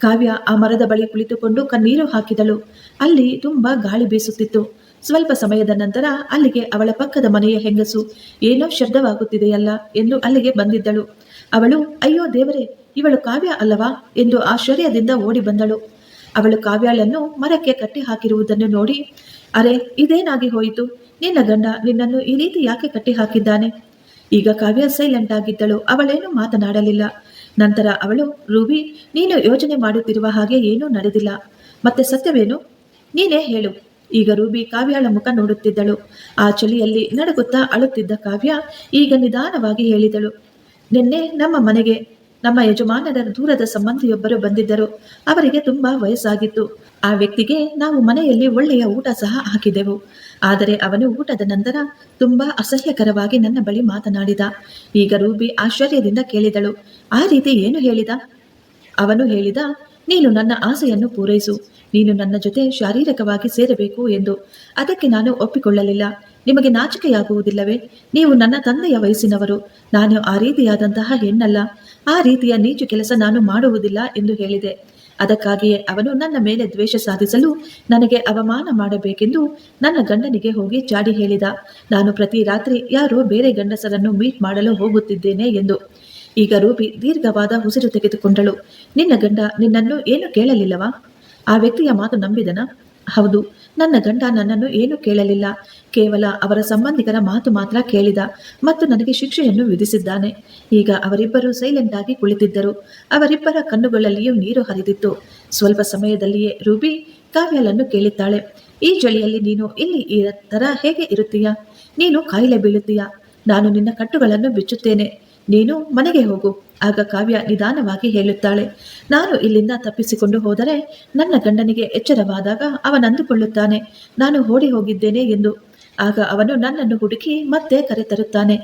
ಕಾವ್ಯ ಆ ಮರದ ಬಳಿ ಕುಳಿತುಕೊಂಡು ಕಣ್ಣೀರು ಹಾಕಿದಳು. ಅಲ್ಲಿ ತುಂಬಾ ಗಾಳಿ ಬೀಸುತ್ತಿತ್ತು. ಸ್ವಲ್ಪ ಸಮಯದ ನಂತರ ಅಲ್ಲಿಗೆ ಅವಳ ಪಕ್ಕದ ಮನೆಯ ಹೆಂಗಸು, ಏನೋ ಶಬ್ದವಾಗುತ್ತಿದೆಯಲ್ಲ ಎಂದು ಅಲ್ಲಿಗೆ ಬಂದಿದ್ದಳು. ಅವಳು, ಅಯ್ಯೋ ದೇವರೇ, ಇವಳು ಕಾವ್ಯ ಅಲ್ಲವಾ? ಎಂದು ಆಶ್ಚರ್ಯದಿಂದ ಓಡಿ ಬಂದಳು. ಅವಳು ಕಾವ್ಯಾಳನ್ನು ಮರಕ್ಕೆ ಕಟ್ಟಿ ಹಾಕಿರುವುದನ್ನು ನೋಡಿ, ಅರೆ, ಇದೇನಾಗಿ ಹೋಯಿತು? ನಿನ್ನ ಗಂಡ ನಿನ್ನನ್ನು ಈ ರೀತಿ ಯಾಕೆ ಕಟ್ಟಿ ಹಾಕಿದ್ದಾನೆ? ಈಗ ಕಾವ್ಯ ಸೈಲೆಂಟ್ ಆಗಿದ್ದಳು. ಅವಳೇನು ಮಾತನಾಡಲಿಲ್ಲ. ನಂತರ ಅವಳು, ರೂಬಿ, ನೀನು ಯೋಚನೆ ಮಾಡುತ್ತಿರುವ ಹಾಗೆ ಏನೂ ನಡೆದಿಲ್ಲ. ಮತ್ತೆ ಸತ್ಯವೇನು? ನೀನೇ ಹೇಳು. ಈಗ ರೂಬಿ ಕಾವ್ಯಾಳ ಮುಖ ನೋಡುತ್ತಿದ್ದಳು. ಆ ಚಳಿಯಲ್ಲಿ ನಡುಗುತ್ತಾ ಅಳುತ್ತಿದ್ದ ಕಾವ್ಯ ಈಗ ನಿಧಾನವಾಗಿ ಹೇಳಿದಳು. ನಿನ್ನೆ ನಮ್ಮ ಮನೆಗೆ, ನಮ್ಮ ಯಜಮಾನರ ದೂರದ ಸಂಬಂಧಿಯೊಬ್ಬರು ಬಂದಿದ್ದರು. ಅವರಿಗೆ ತುಂಬಾ ವಯಸ್ಸಾಗಿತ್ತು. ಆ ವ್ಯಕ್ತಿಗೆ ನಾವು ಮನೆಯಲ್ಲಿ ಒಳ್ಳೆಯ ಊಟ ಸಹ ಹಾಕಿದೆವು. ಆದರೆ ಅವನು ಊಟದ ನಂತರ ತುಂಬಾ ಅಸಹ್ಯಕರವಾಗಿ ನನ್ನ ಬಳಿ ಮಾತನಾಡಿದ. ಈಗ ರೂಬಿ ಆಶ್ಚರ್ಯದಿಂದ ಕೇಳಿದಳು. ಆ ರೀತಿ ಏನು ಹೇಳಿದ? ಅವನು ಹೇಳಿದ, ನೀನು ನನ್ನ ಆಸೆಯನ್ನು ಪೂರೈಸು. ನೀನು ನನ್ನ ಜೊತೆ ಶಾರೀರಿಕವಾಗಿ ಸೇರಬೇಕು ಎಂದು. ಅದಕ್ಕೆ ನಾನು ಒಪ್ಪಿಕೊಳ್ಳಲಿಲ್ಲ. ನಿಮಗೆ ನಾಚಿಕೆಯಾಗುವುದಿಲ್ಲವೇ? ನೀವು ನನ್ನ ತಂದೆಯ ವಯಸ್ಸಿನವರು. ನಾನು ಆ ರೀತಿಯಾದಂತಹ ಹೆಣ್ಣಲ್ಲ. ಆ ರೀತಿಯ ನೀಚು ಕೆಲಸ ನಾನು ಮಾಡುವುದಿಲ್ಲ ಎಂದು ಹೇಳಿದೆ. ಅದಕ್ಕಾಗಿಯೇ ಅವನು ನನ್ನ ಮೇಲೆ ದ್ವೇಷ ಸಾಧಿಸಲು ನನಗೆ ಅವಮಾನ ಮಾಡಬೇಕೆಂದು ನನ್ನ ಗಂಡನಿಗೆ ಹೋಗಿ ಚಾಡಿ ಹೇಳಿದ. ನಾನು ಪ್ರತಿ ರಾತ್ರಿ ಯಾರೋ ಬೇರೆ ಗಂಡಸರನ್ನು ಮೀಟ್ ಮಾಡಲು ಹೋಗುತ್ತಿದ್ದೇನೆ ಎಂದು. ಈಗ ರೂಪಿ ದೀರ್ಘವಾದ ಉಸಿರು ತೆಗೆದುಕೊಂಡಳು. ನಿನ್ನ ಗಂಡ ನಿನ್ನನ್ನು ಏನು ಕೇಳಲಿಲ್ಲವಾ? ಆ ವ್ಯಕ್ತಿಯ ಮಾತು ನಂಬಿದನ? ಹೌದು. ನನ್ನ ಗಂಡ ನನ್ನನ್ನು ಏನು ಕೇಳಲಿಲ್ಲ. ಕೇವಲ ಅವರ ಸಂಬಂಧಿಕರ ಮಾತು ಮಾತ್ರ ಕೇಳಿದ ಮತ್ತು ನನಗೆ ಶಿಕ್ಷೆಯನ್ನು ವಿಧಿಸಿದ್ದಾನೆ. ಈಗ ಅವರಿಬ್ಬರು ಸೈಲೆಂಟ್ ಆಗಿ ಕುಳಿತಿದ್ದರು. ಅವರಿಬ್ಬರ ಕಣ್ಣುಗಳಲ್ಲಿಯೂ ನೀರು ಹರಿದಿತ್ತು. ಸ್ವಲ್ಪ ಸಮಯದಲ್ಲಿಯೇ ರೂಬಿ ಕಾವ್ಯಲನ್ನು ಕೇಳಿದ್ದಾಳೆ. ಈ ಚಳಿಯಲ್ಲಿ ನೀನು ಇಲ್ಲಿ ಈ ತರ ಹೇಗೆ ಇರುತ್ತೀಯಾ? ನೀನು ಕಾಯಿಲೆ ಬೀಳುತ್ತೀಯಾ? ನಾನು ನಿನ್ನ ಕಟ್ಟುಗಳನ್ನು ಬಿಚ್ಚುತ್ತೇನೆ. ನೀನು ಮನೆಗೆ ಹೋಗು. ಆಗ ಕಾವ್ಯ ನಿಧಾನವಾಗಿ ಹೇಳುತ್ತಾಳೆ, ನಾನು ಇಲ್ಲಿಂದ ತಪ್ಪಿಸಿಕೊಂಡು ಹೋದರೆ ನನ್ನ ಗಂಡನಿಗೆ ಎಚ್ಚರವಾದಾಗ ಅವನಂದುಕೊಳ್ಳುತ್ತಾನೆ ನಾನು ಓಡಿ ಹೋಗಿದ್ದೇನೆ ಎಂದು. ಆಗ ಅವನು ನನ್ನನ್ನು ಹುಡುಕಿ ಮತ್ತೆ ಕರೆತರುತ್ತಾನೆ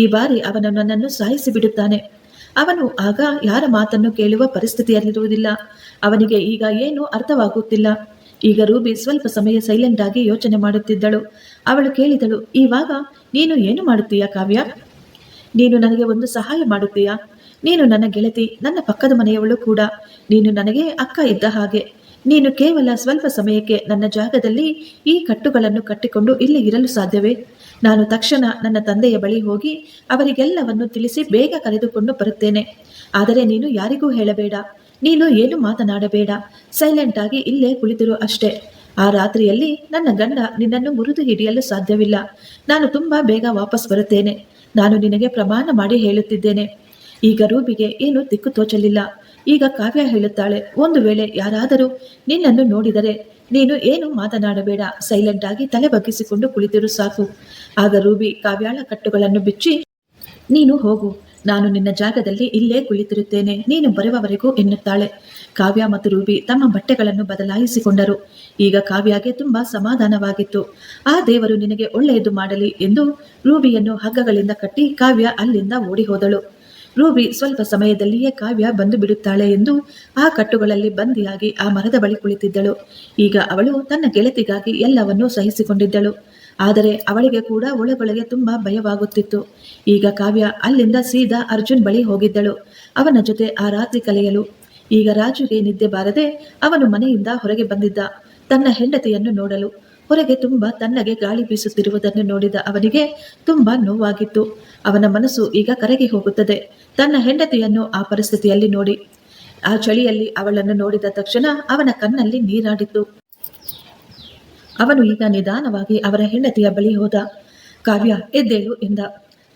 ಈ ಬಾರಿ ಅವನು ನನ್ನನ್ನು ಸಾಯಿಸಿ ಬಿಡುತ್ತಾನೆ. ಅವನು ಆಗ ಯಾರ ಮಾತನ್ನು ಕೇಳುವ ಪರಿಸ್ಥಿತಿಯಲ್ಲಿರುವುದಿಲ್ಲ, ಅವನಿಗೆ ಈಗ ಏನು ಅರ್ಥವಾಗುತ್ತಿಲ್ಲ. ಈಗ ರೂಬಿ ಸ್ವಲ್ಪ ಸಮಯ ಸೈಲೆಂಟ್ ಆಗಿ ಯೋಚನೆ ಮಾಡುತ್ತಿದ್ದಳು, ಅವಳು ಕೇಳಿದಳು, ಇವಾಗ ನೀನು ಏನು ಮಾಡುತ್ತೀಯಾ ಕಾವ್ಯ? ನೀನು ನನಗೆ ಒಂದು ಸಹಾಯ ಮಾಡುತ್ತೀಯಾ? ನೀನು ನನ್ನ ಗೆಳತಿ, ನನ್ನ ಪಕ್ಕದ ಮನೆಯವಳು ಕೂಡ. ನೀನು ನನಗೆ ಅಕ್ಕ ಇದ್ದ ಹಾಗೆ. ನೀನು ಕೇವಲ ಸ್ವಲ್ಪ ಸಮಯಕ್ಕೆ ನನ್ನ ಜಾಗದಲ್ಲಿ ಈ ಕಟ್ಟುಗಳನ್ನು ಕಟ್ಟಿಕೊಂಡು ಇಲ್ಲಿ ಇರಲು ಸಾಧ್ಯವೇ? ನಾನು ತಕ್ಷಣ ನನ್ನ ತಂದೆಯ ಬಳಿ ಹೋಗಿ ಅವರಿಗೆಲ್ಲವನ್ನು ತಿಳಿಸಿ ಬೇಗ ಕರೆದುಕೊಂಡು ಬರುತ್ತೇನೆ. ಆದರೆ ನೀನು ಯಾರಿಗೂ ಹೇಳಬೇಡ. ನೀನು ಏನು ಮಾತನಾಡಬೇಡ. ಸೈಲೆಂಟ್ ಆಗಿ ಇಲ್ಲೇ ಕುಳಿತಿರು ಅಷ್ಟೇ. ಆ ರಾತ್ರಿಯಲ್ಲಿ ನನ್ನ ಗಂಡ ನಿನ್ನನ್ನು ಮುರಿದು ಹಿಡಿಯಲು ಸಾಧ್ಯವಿಲ್ಲ. ನಾನು ತುಂಬಾ ಬೇಗ ವಾಪಸ್ ಬರುತ್ತೇನೆ. ನಾನು ನಿನಗೆ ಪ್ರಮಾಣ ಮಾಡಿ ಹೇಳುತ್ತಿದ್ದೇನೆ. ಈಗ ರೂಬಿಗೆ ಏನು ದಿಕ್ಕು ತೋಚಲಿಲ್ಲ. ಈಗ ಕಾವ್ಯ ಹೇಳುತ್ತಾಳೆ, ಒಂದು ವೇಳೆ ಯಾರಾದರೂ ನಿನ್ನನ್ನು ನೋಡಿದರೆ ನೀನು ಏನು ಮಾತನಾಡಬೇಡ. ಸೈಲೆಂಟ್ ಆಗಿ ತಲೆ ಬಗ್ಗಿಸಿಕೊಂಡು ಕುಳಿತಿರು ಸಾಕು. ಆಗ ರೂಬಿ ಕಾವ್ಯಾಳ ಕಟ್ಟುಗಳನ್ನು ಬಿಚ್ಚಿ, ನೀನು ಹೋಗು. ನಾನು ನಿನ್ನ ಜಾಗದಲ್ಲಿ ಇಲ್ಲೇ ಕುಳಿತಿರುತ್ತೇನೆ. ನೀನು ಬರುವವರೆಗೂ ಎನ್ನುತ್ತಾಳೆ. ಕಾವ್ಯ ಮತ್ತು ರೂಬಿ ತಮ್ಮ ಬಟ್ಟೆಗಳನ್ನು ಬದಲಾಯಿಸಿಕೊಂಡರು. ಈಗ ಕಾವ್ಯಗೆ ತುಂಬಾ ಸಮಾಧಾನವಾಗಿತ್ತು. ಆ ದೇವರು ನಿನಗೆ ಒಳ್ಳೆಯದು ಮಾಡಲಿ ಎಂದು ರೂಬಿಯನ್ನು ಹಗ್ಗಗಳಿಂದ ಕಟ್ಟಿ ಕಾವ್ಯ ಅಲ್ಲಿಂದ ಓಡಿ ಹೋದಳು ರೂಬಿ ಸ್ವಲ್ಪ ಸಮಯದಲ್ಲಿಯೇ ಕಾವ್ಯ ಬಂದು ಬಿಡುತ್ತಾಳೆ ಎಂದು ಆ ಕಟ್ಟುಗಳಲ್ಲಿ ಬಂದಿಯಾಗಿ ಆ ಮರದ ಬಳಿ ಕುಳಿತಿದ್ದಳು. ಈಗ ಅವಳು ತನ್ನ ಗೆಳತಿಗಾಗಿ ಎಲ್ಲವನ್ನೂ ಸಹಿಸಿಕೊಂಡಿದ್ದಳು. ಆದರೆ ಅವಳಿಗೆ ಕೂಡ ಒಳಗೊಳಗೆ ತುಂಬಾ ಭಯವಾಗುತ್ತಿತ್ತು. ಈಗ ಕಾವ್ಯ ಅಲ್ಲಿಂದ ಸೀದಾ ಅರ್ಜುನ್ ಬಳಿ ಹೋಗಿದ್ದಳು. ಅವನ ಜೊತೆ ಆ ರಾತ್ರಿ ಕಲೆಯಲು. ಈಗ ರಾಜುಗೆ ನಿದ್ದೆ ಬಾರದೆ ಅವನು ಮನೆಯಿಂದ ಹೊರಗೆ ಬಂದಿದ್ದ. ತನ್ನ ಹೆಂಡತಿಯನ್ನು ನೋಡಲು. ಹೊರಗೆ ತುಂಬಾ ತನ್ನಗೆ ಗಾಳಿ ಬೀಸುತ್ತಿರುವುದನ್ನು ನೋಡಿದ ಅವನಿಗೆ ತುಂಬಾ ನೋವಾಗಿತ್ತು. ಅವನ ಮನಸ್ಸು ಈಗ ಕರಗಿ ಹೋಗುತ್ತದೆ. ತನ್ನ ಹೆಂಡತಿಯನ್ನು ಆ ಪರಿಸ್ಥಿತಿಯಲ್ಲಿ ನೋಡಿ. ಆ ಚಳಿಯಲ್ಲಿ ಅವಳನ್ನು ನೋಡಿದ ತಕ್ಷಣ ಅವನ ಕಣ್ಣಲ್ಲಿ ನೀರಾಡಿತು ಅವನು ಈಗ ನಿಧಾನವಾಗಿ ಅವರ ಹೆಂಡತಿಯ ಬಳಿ ಹೋದ. ಕಾವ್ಯ, ಎದ್ದೇಳು ಎಂದ.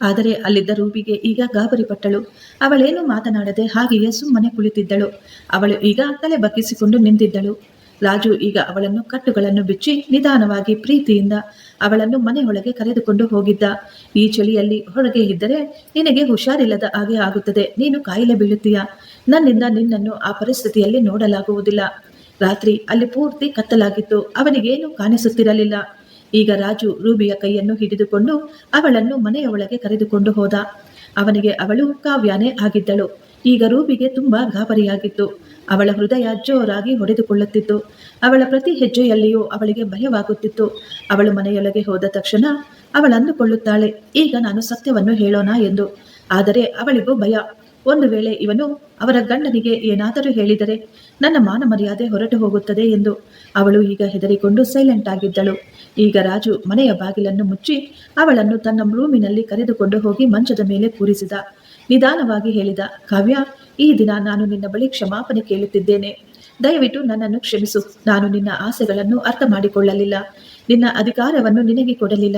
ಆದರೆ ಅಲ್ಲಿದ್ದ ರೂಬಿಗೆ ಈಗ ಗಾಬರಿ ಪಟ್ಟಳು. ಅವಳೇನು ಮಾತನಾಡದೆ ಹಾಗೆಯೇ ಸುಮ್ಮನೆ ಕುಳಿತಿದ್ದಳು. ಅವಳು ಈಗ ತಲೆ ಬಗ್ಗಿಸಿಕೊಂಡು ನಿಂತಿದ್ದಳು. ರಾಜು ಈಗ ಅವಳನ್ನು ಕಟ್ಟುಗಳನ್ನು ಬಿಚ್ಚಿ ನಿಧಾನವಾಗಿ ಪ್ರೀತಿಯಿಂದ ಅವಳನ್ನು ಮನೆಯೊಳಗೆ ಕರೆದುಕೊಂಡು ಹೋಗಿದ್ದ. ಈ ಚಳಿಯಲ್ಲಿ ಹೊರಗೆ ಇದ್ದರೆ ನಿನಗೆ ಹುಷಾರಿಲ್ಲದ ಹಾಗೆ ಆಗುತ್ತದೆ. ನೀನು ಕಾಯಿಲೆ ಬೀಳುತ್ತೀಯ? ನನ್ನಿಂದ ನಿನ್ನನ್ನು ಆ ಪರಿಸ್ಥಿತಿಯಲ್ಲಿ ನೋಡಲಾಗುವುದಿಲ್ಲ. ರಾತ್ರಿ ಅಲ್ಲಿ ಪೂರ್ತಿ ಕತ್ತಲಾಗಿತ್ತು. ಅವನಿಗೇನು ಕಾಣಿಸುತ್ತಿರಲಿಲ್ಲ. ಈಗ ರಾಜು ರೂಬಿಯ ಕೈಯನ್ನು ಹಿಡಿದುಕೊಂಡು ಅವಳನ್ನು ಮನೆಯ ಒಳಗೆ ಕರೆದುಕೊಂಡು ಹೋದ. ಅವನಿಗೆ ಅವಳು ಕಾವ್ಯಾನೇ ಆಗಿದ್ದಳು. ಈಗ ರೂಬಿಗೆ ತುಂಬಾ ಗಾಬರಿಯಾಗಿತ್ತು. ಅವಳ ಹೃದಯ ಜೋರಾಗಿ ಹೊಡೆದುಕೊಳ್ಳುತ್ತಿತ್ತು. ಅವಳ ಪ್ರತಿ ಹೆಜ್ಜೆಯಲ್ಲಿಯೂ ಅವಳಿಗೆ ಭಯವಾಗುತ್ತಿತ್ತು. ಅವಳು ಮನೆಯೊಳಗೆ ಹೋದ ತಕ್ಷಣ ಅವಳು ಅಂದುಕೊಳ್ಳುತ್ತಾಳೆ, ಈಗ ನಾನು ಸತ್ಯವನ್ನು ಹೇಳೋಣ ಎಂದು. ಆದರೆ ಅವಳಿಗೂ ಭಯ. ಒಂದು ವೇಳೆ ಇವನು ಅವರ ಗಂಡನಿಗೆ ಏನಾದರೂ ಹೇಳಿದರೆ ನನ್ನ ಮಾನ ಮರ್ಯಾದೆ ಹೊರಟು ಹೋಗುತ್ತದೆ ಎಂದು. ಅವಳು ಈಗ ಹೆದರಿಕೊಂಡು ಸೈಲೆಂಟ್ ಆಗಿದ್ದಳು. ಈಗ ರಾಜು ಮನೆಯ ಬಾಗಿಲನ್ನು ಮುಚ್ಚಿ ಅವಳನ್ನು ತನ್ನ ರೂಮಿನಲ್ಲಿ ಕರೆದುಕೊಂಡು ಹೋಗಿ ಮಂಚದ ಮೇಲೆ ಕೂರಿಸಿದ. ನಿಧಾನವಾಗಿ ಹೇಳಿದ, ಕಾವ್ಯ, ಈ ದಿನ ನಾನು ನಿನ್ನ ಬಳಿ ಕ್ಷಮಾಪಣೆ ಕೇಳುತ್ತಿದ್ದೇನೆ. ದಯವಿಟ್ಟು ನನ್ನನ್ನು ಕ್ಷಮಿಸು. ನಾನು ನಿನ್ನ ಆಸೆಗಳನ್ನು ಅರ್ಥ ಮಾಡಿಕೊಳ್ಳಲಿಲ್ಲ ನಿನ್ನ ಅಧಿಕಾರವನ್ನು ನಿನಗೆ ಕೊಡಲಿಲ್ಲ.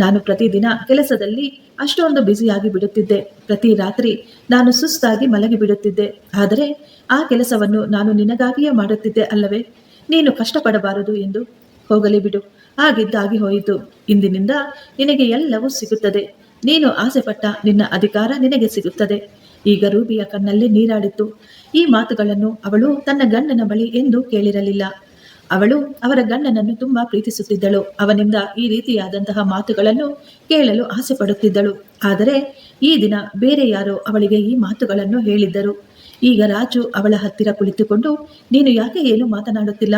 ನಾನು ಪ್ರತಿದಿನ ಕೆಲಸದಲ್ಲಿ ಅಷ್ಟೊಂದು ಬ್ಯುಸಿಯಾಗಿ ಬಿಡುತ್ತಿದ್ದೆ. ಪ್ರತಿ ರಾತ್ರಿ ನಾನು ಸುಸ್ತಾಗಿ ಮಲಗಿ ಬಿಡುತ್ತಿದ್ದೆ. ಆದರೆ ಆ ಕೆಲಸವನ್ನು ನಾನು ನಿನಗಾಗಿಯೇ ಮಾಡುತ್ತಿದ್ದೆ ಅಲ್ಲವೇ? ನೀನು ಕಷ್ಟಪಡಬಾರದು ಎಂದು. ಹೋಗಲಿ ಬಿಡು. ಆಗಿದ್ದಾಗಿ ಹೋಯಿತು. ಇಂದಿನಿಂದ ನಿನಗೆ ಎಲ್ಲವೂ ಸಿಗುತ್ತದೆ. ನೀನು ಆಸೆಪಟ್ಟ ನಿನ್ನ ಅಧಿಕಾರ ನಿನಗೆ ಸಿಗುತ್ತದೆ. ಈಗ ರೂಬಿಯ ಕಣ್ಣಲ್ಲಿ ನೀರಾಡಿತ್ತು. ಈ ಮಾತುಗಳನ್ನು ಅವಳು ತನ್ನ ಗಂಡನ ಬಳಿ ಎಂದು ಕೇಳಿರಲಿಲ್ಲ. ಅವಳು ಅವರ ಗಂಡನನ್ನು ತುಂಬಾ ಪ್ರೀತಿಸುತ್ತಿದ್ದಳು. ಅವನಿಂದ ಈ ರೀತಿಯಾದಂತಹ ಮಾತುಗಳನ್ನು ಕೇಳಲು ಆಸೆ ಪಡುತ್ತಿದ್ದಳು ಆದರೆ ಈ ದಿನ ಬೇರೆ ಯಾರೋ ಅವಳಿಗೆ ಈ ಮಾತುಗಳನ್ನು ಹೇಳಿದ್ದರು. ಈಗ ರಾಜು ಅವಳ ಹತ್ತಿರ ಕುಳಿತುಕೊಂಡು, ನೀನು ಯಾಕೆ ಏನು ಮಾತನಾಡುತ್ತಿಲ್ಲ?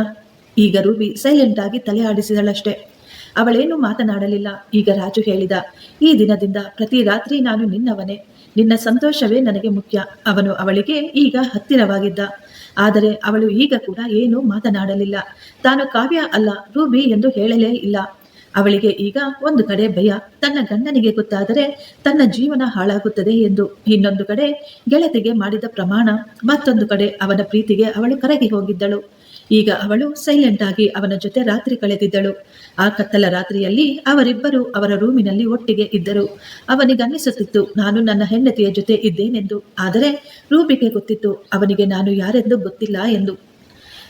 ಈಗ ರೂಬಿ ಸೈಲೆಂಟ್ ಆಗಿ ತಲೆ ಆಡಿಸಿದಳಷ್ಟೇ. ಅವಳೇನು ಮಾತನಾಡಲಿಲ್ಲ. ಈಗ ರಾಜು ಹೇಳಿದ, ಈ ದಿನದಿಂದ ಪ್ರತಿ ರಾತ್ರಿ ನಾನು ನಿನ್ನವನೇ. ನಿನ್ನ ಸಂತೋಷವೇ ನನಗೆ ಮುಖ್ಯ. ಅವನು ಅವಳಿಗೆ ಈಗ ಹತ್ತಿರವಾಗಿದ್ದ. ಆದರೆ ಅವಳು ಈಗ ಕೂಡ ಏನೂ ಮಾತನಾಡಲಿಲ್ಲ. ತಾನು ಕಾವ್ಯ ಅಲ್ಲ, ರೂಬಿ ಎಂದು ಹೇಳಲೇ ಇಲ್ಲ. ಅವಳಿಗೆ ಈಗ ಒಂದು ಕಡೆ ಭಯ. ತನ್ನ ಗಂಡನಿಗೆ ಗೊತ್ತಾದರೆ ತನ್ನ ಜೀವನ ಹಾಳಾಗುತ್ತದೆ ಎಂದು. ಇನ್ನೊಂದು ಕಡೆ ಗೆಳತಿಗೆ ಮಾಡಿದ ಪ್ರಮಾಣ. ಮತ್ತೊಂದು ಕಡೆ ಅವನ ಪ್ರೀತಿಗೆ ಅವಳು ಕರಗಿ ಹೋಗಿದ್ದಳು. ಈಗ ಅವಳು ಸೈಲೆಂಟ್ ಆಗಿ ಅವನ ಜೊತೆ ರಾತ್ರಿ ಕಳೆದಿದ್ದಳು. ಆ ಕತ್ತಲ ರಾತ್ರಿಯಲ್ಲಿ ಅವರಿಬ್ಬರು ಅವರ ರೂಮಿನಲ್ಲಿ ಒಟ್ಟಿಗೆ ಇದ್ದರು. ಅವನಿಗನ್ನಿಸುತ್ತಿತ್ತು, ನಾನು ನನ್ನ ಹೆಂಡತಿಯ ಜೊತೆ ಇದ್ದೇನೆಂದು. ಆದರೆ ರೂಬಿಗೆ ಗೊತ್ತಿತ್ತು, ಅವನಿಗೆ ನಾನು ಯಾರೆಂದು ಗೊತ್ತಿಲ್ಲ ಎಂದು.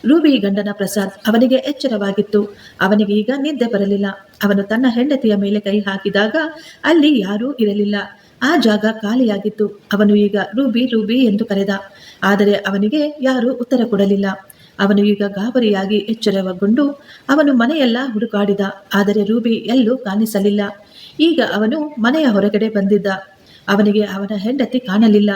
ರೂಬಿ ಗಂಡನ ಪ್ರಸಾದ್ ಅವನಿಗೆ ಎಚ್ಚರವಾಗಿತ್ತು. ಅವನಿಗೆ ಈಗ ನಿದ್ದೆ ಬರಲಿಲ್ಲ. ಅವನು ತನ್ನ ಹೆಂಡತಿಯ ಮೇಲೆ ಕೈ ಹಾಕಿದಾಗ ಅಲ್ಲಿ ಯಾರೂ ಇರಲಿಲ್ಲ. ಆ ಜಾಗ ಖಾಲಿಯಾಗಿತ್ತು. ಅವನು ಈಗ ರೂಬಿ ರೂಬಿ ಎಂದು ಕರೆದ. ಆದರೆ ಅವನಿಗೆ ಯಾರೂ ಉತ್ತರ ಕೊಡಲಿಲ್ಲ. ಅವನು ಈಗ ಗಾಬರಿಯಾಗಿ ಎಚ್ಚರವಗೊಂಡು ಅವನು ಮನೆಯೆಲ್ಲ ಹುಡುಕಾಡಿದ, ಆದರೆ ರೂಬಿ ಎಲ್ಲೂ ಕಾಣಿಸಲಿಲ್ಲ. ಈಗ ಅವನು ಮನೆಯ ಹೊರಗಡೆ ಬಂದಿದ್ದ. ಅವನಿಗೆ ಅವನ ಹೆಂಡತಿ ಕಾಣಲಿಲ್ಲ.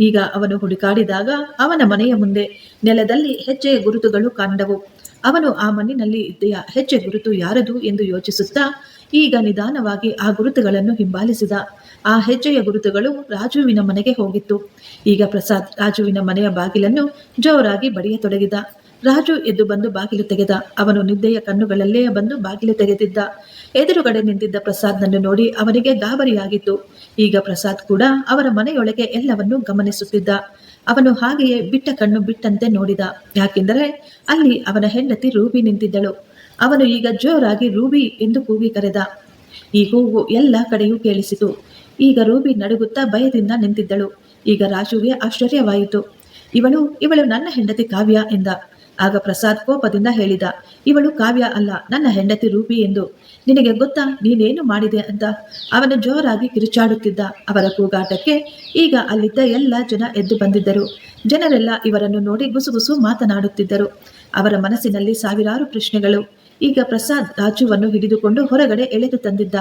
ಈಗ ಅವನು ಹುಡುಕಾಡಿದಾಗ ಅವನ ಮನೆಯ ಮುಂದೆ ನೆಲದಲ್ಲಿ ಹೆಜ್ಜೆಯ ಗುರುತುಗಳು ಕಂಡವು ಅವನು ಆ ಮಣ್ಣಿನಲ್ಲಿ ಇದ್ದೆಯ ಹೆಜ್ಜೆ ಗುರುತು ಯಾರದು ಎಂದು ಯೋಚಿಸುತ್ತಾ ಈಗ ನಿಧಾನವಾಗಿ ಆ ಗುರುತುಗಳನ್ನು ಹಿಂಬಾಲಿಸಿದ. ಆ ಹೆಜ್ಜೆಯ ಗುರುತುಗಳು ರಾಜುವಿನ ಮನೆಗೆ ಹೋಗಿತ್ತು. ಈಗ ಪ್ರಸಾದ್ ರಾಜುವಿನ ಮನೆಯ ಬಾಗಿಲನ್ನು ಜೋರಾಗಿ ಬಡಿಯತೊಡಗಿದ. ರಾಜು ಎದ್ದು ಬಂದು ಬಾಗಿಲು ತೆಗೆದ. ಅವನು ನಿದ್ದೆಯ ಕಣ್ಣುಗಳಲ್ಲೇ ಬಂದು ಬಾಗಿಲು ತೆಗೆದಿದ್ದ. ಎದುರುಗಡೆ ನಿಂತಿದ್ದ ಪ್ರಸಾದ್ನನ್ನು ನೋಡಿ ಅವನಿಗೆ ಗಾಬರಿಯಾಗಿತ್ತು. ಈಗ ಪ್ರಸಾದ್ ಕೂಡ ಅವರ ಮನೆಯೊಳಗೆ ಎಲ್ಲವನ್ನೂ ಗಮನಿಸುತ್ತಿದ್ದ. ಅವನು ಹಾಗೆಯೇ ಬಿಟ್ಟ ಕಣ್ಣು ಬಿಟ್ಟಂತೆ ನೋಡಿದ. ಯಾಕೆಂದರೆ ಅಲ್ಲಿ ಅವನ ಹೆಂಡತಿ ರೂಬಿ ನಿಂತಿದ್ದಳು. ಅವನು ಈಗ ಜೋರಾಗಿ ರೂಬಿ ಎಂದು ಕೂಗಿ ಕರೆದ. ಈ ಕೂಗು ಎಲ್ಲ ಕಡೆಯೂ ಕೇಳಿಸಿತು. ಈಗ ರೂಬಿ ನಡುಗುತ್ತಾ ಭಯದಿಂದ ನಿಂತಿದ್ದಳು. ಈಗ ರಾಜುವೇ ಆಶ್ಚರ್ಯವಾಯಿತು. ಇವಳು ಇವಳು ನನ್ನ ಹೆಂಡತಿ ಕಾವ್ಯ ಎಂದ. ಆಗ ಪ್ರಸಾದ್ ಕೋಪದಿಂದ ಹೇಳಿದ, ಇವಳು ಕಾವ್ಯ ಅಲ್ಲ, ನನ್ನ ಹೆಂಡತಿ ರೂಪಿ ಎಂದು. ನಿನಗೆ ಗೊತ್ತಾ, ನೀನೇನು ಮಾಡಿದೆ ಅಂತ? ಅವನು ಜೋರಾಗಿ ಕಿರುಚಾಡುತ್ತಿದ್ದ ಅವರ ಕೂಗಾಟಕ್ಕೆ ಈಗ ಅಲ್ಲಿದ್ದ ಎಲ್ಲ ಜನ ಎದ್ದು ಬಂದಿದ್ದರು. ಜನರೆಲ್ಲ ಇವರನ್ನು ನೋಡಿ ಗುಸುಗುಸು ಮಾತನಾಡುತ್ತಿದ್ದರು. ಅವರ ಮನಸ್ಸಿನಲ್ಲಿ ಸಾವಿರಾರು ಪ್ರಶ್ನೆಗಳು. ಈಗ ಪ್ರಸಾದ್ ರಾಜುವನ್ನು ಹಿಡಿದುಕೊಂಡು ಹೊರಗಡೆ ಎಳೆದು ತಂದಿದ್ದ,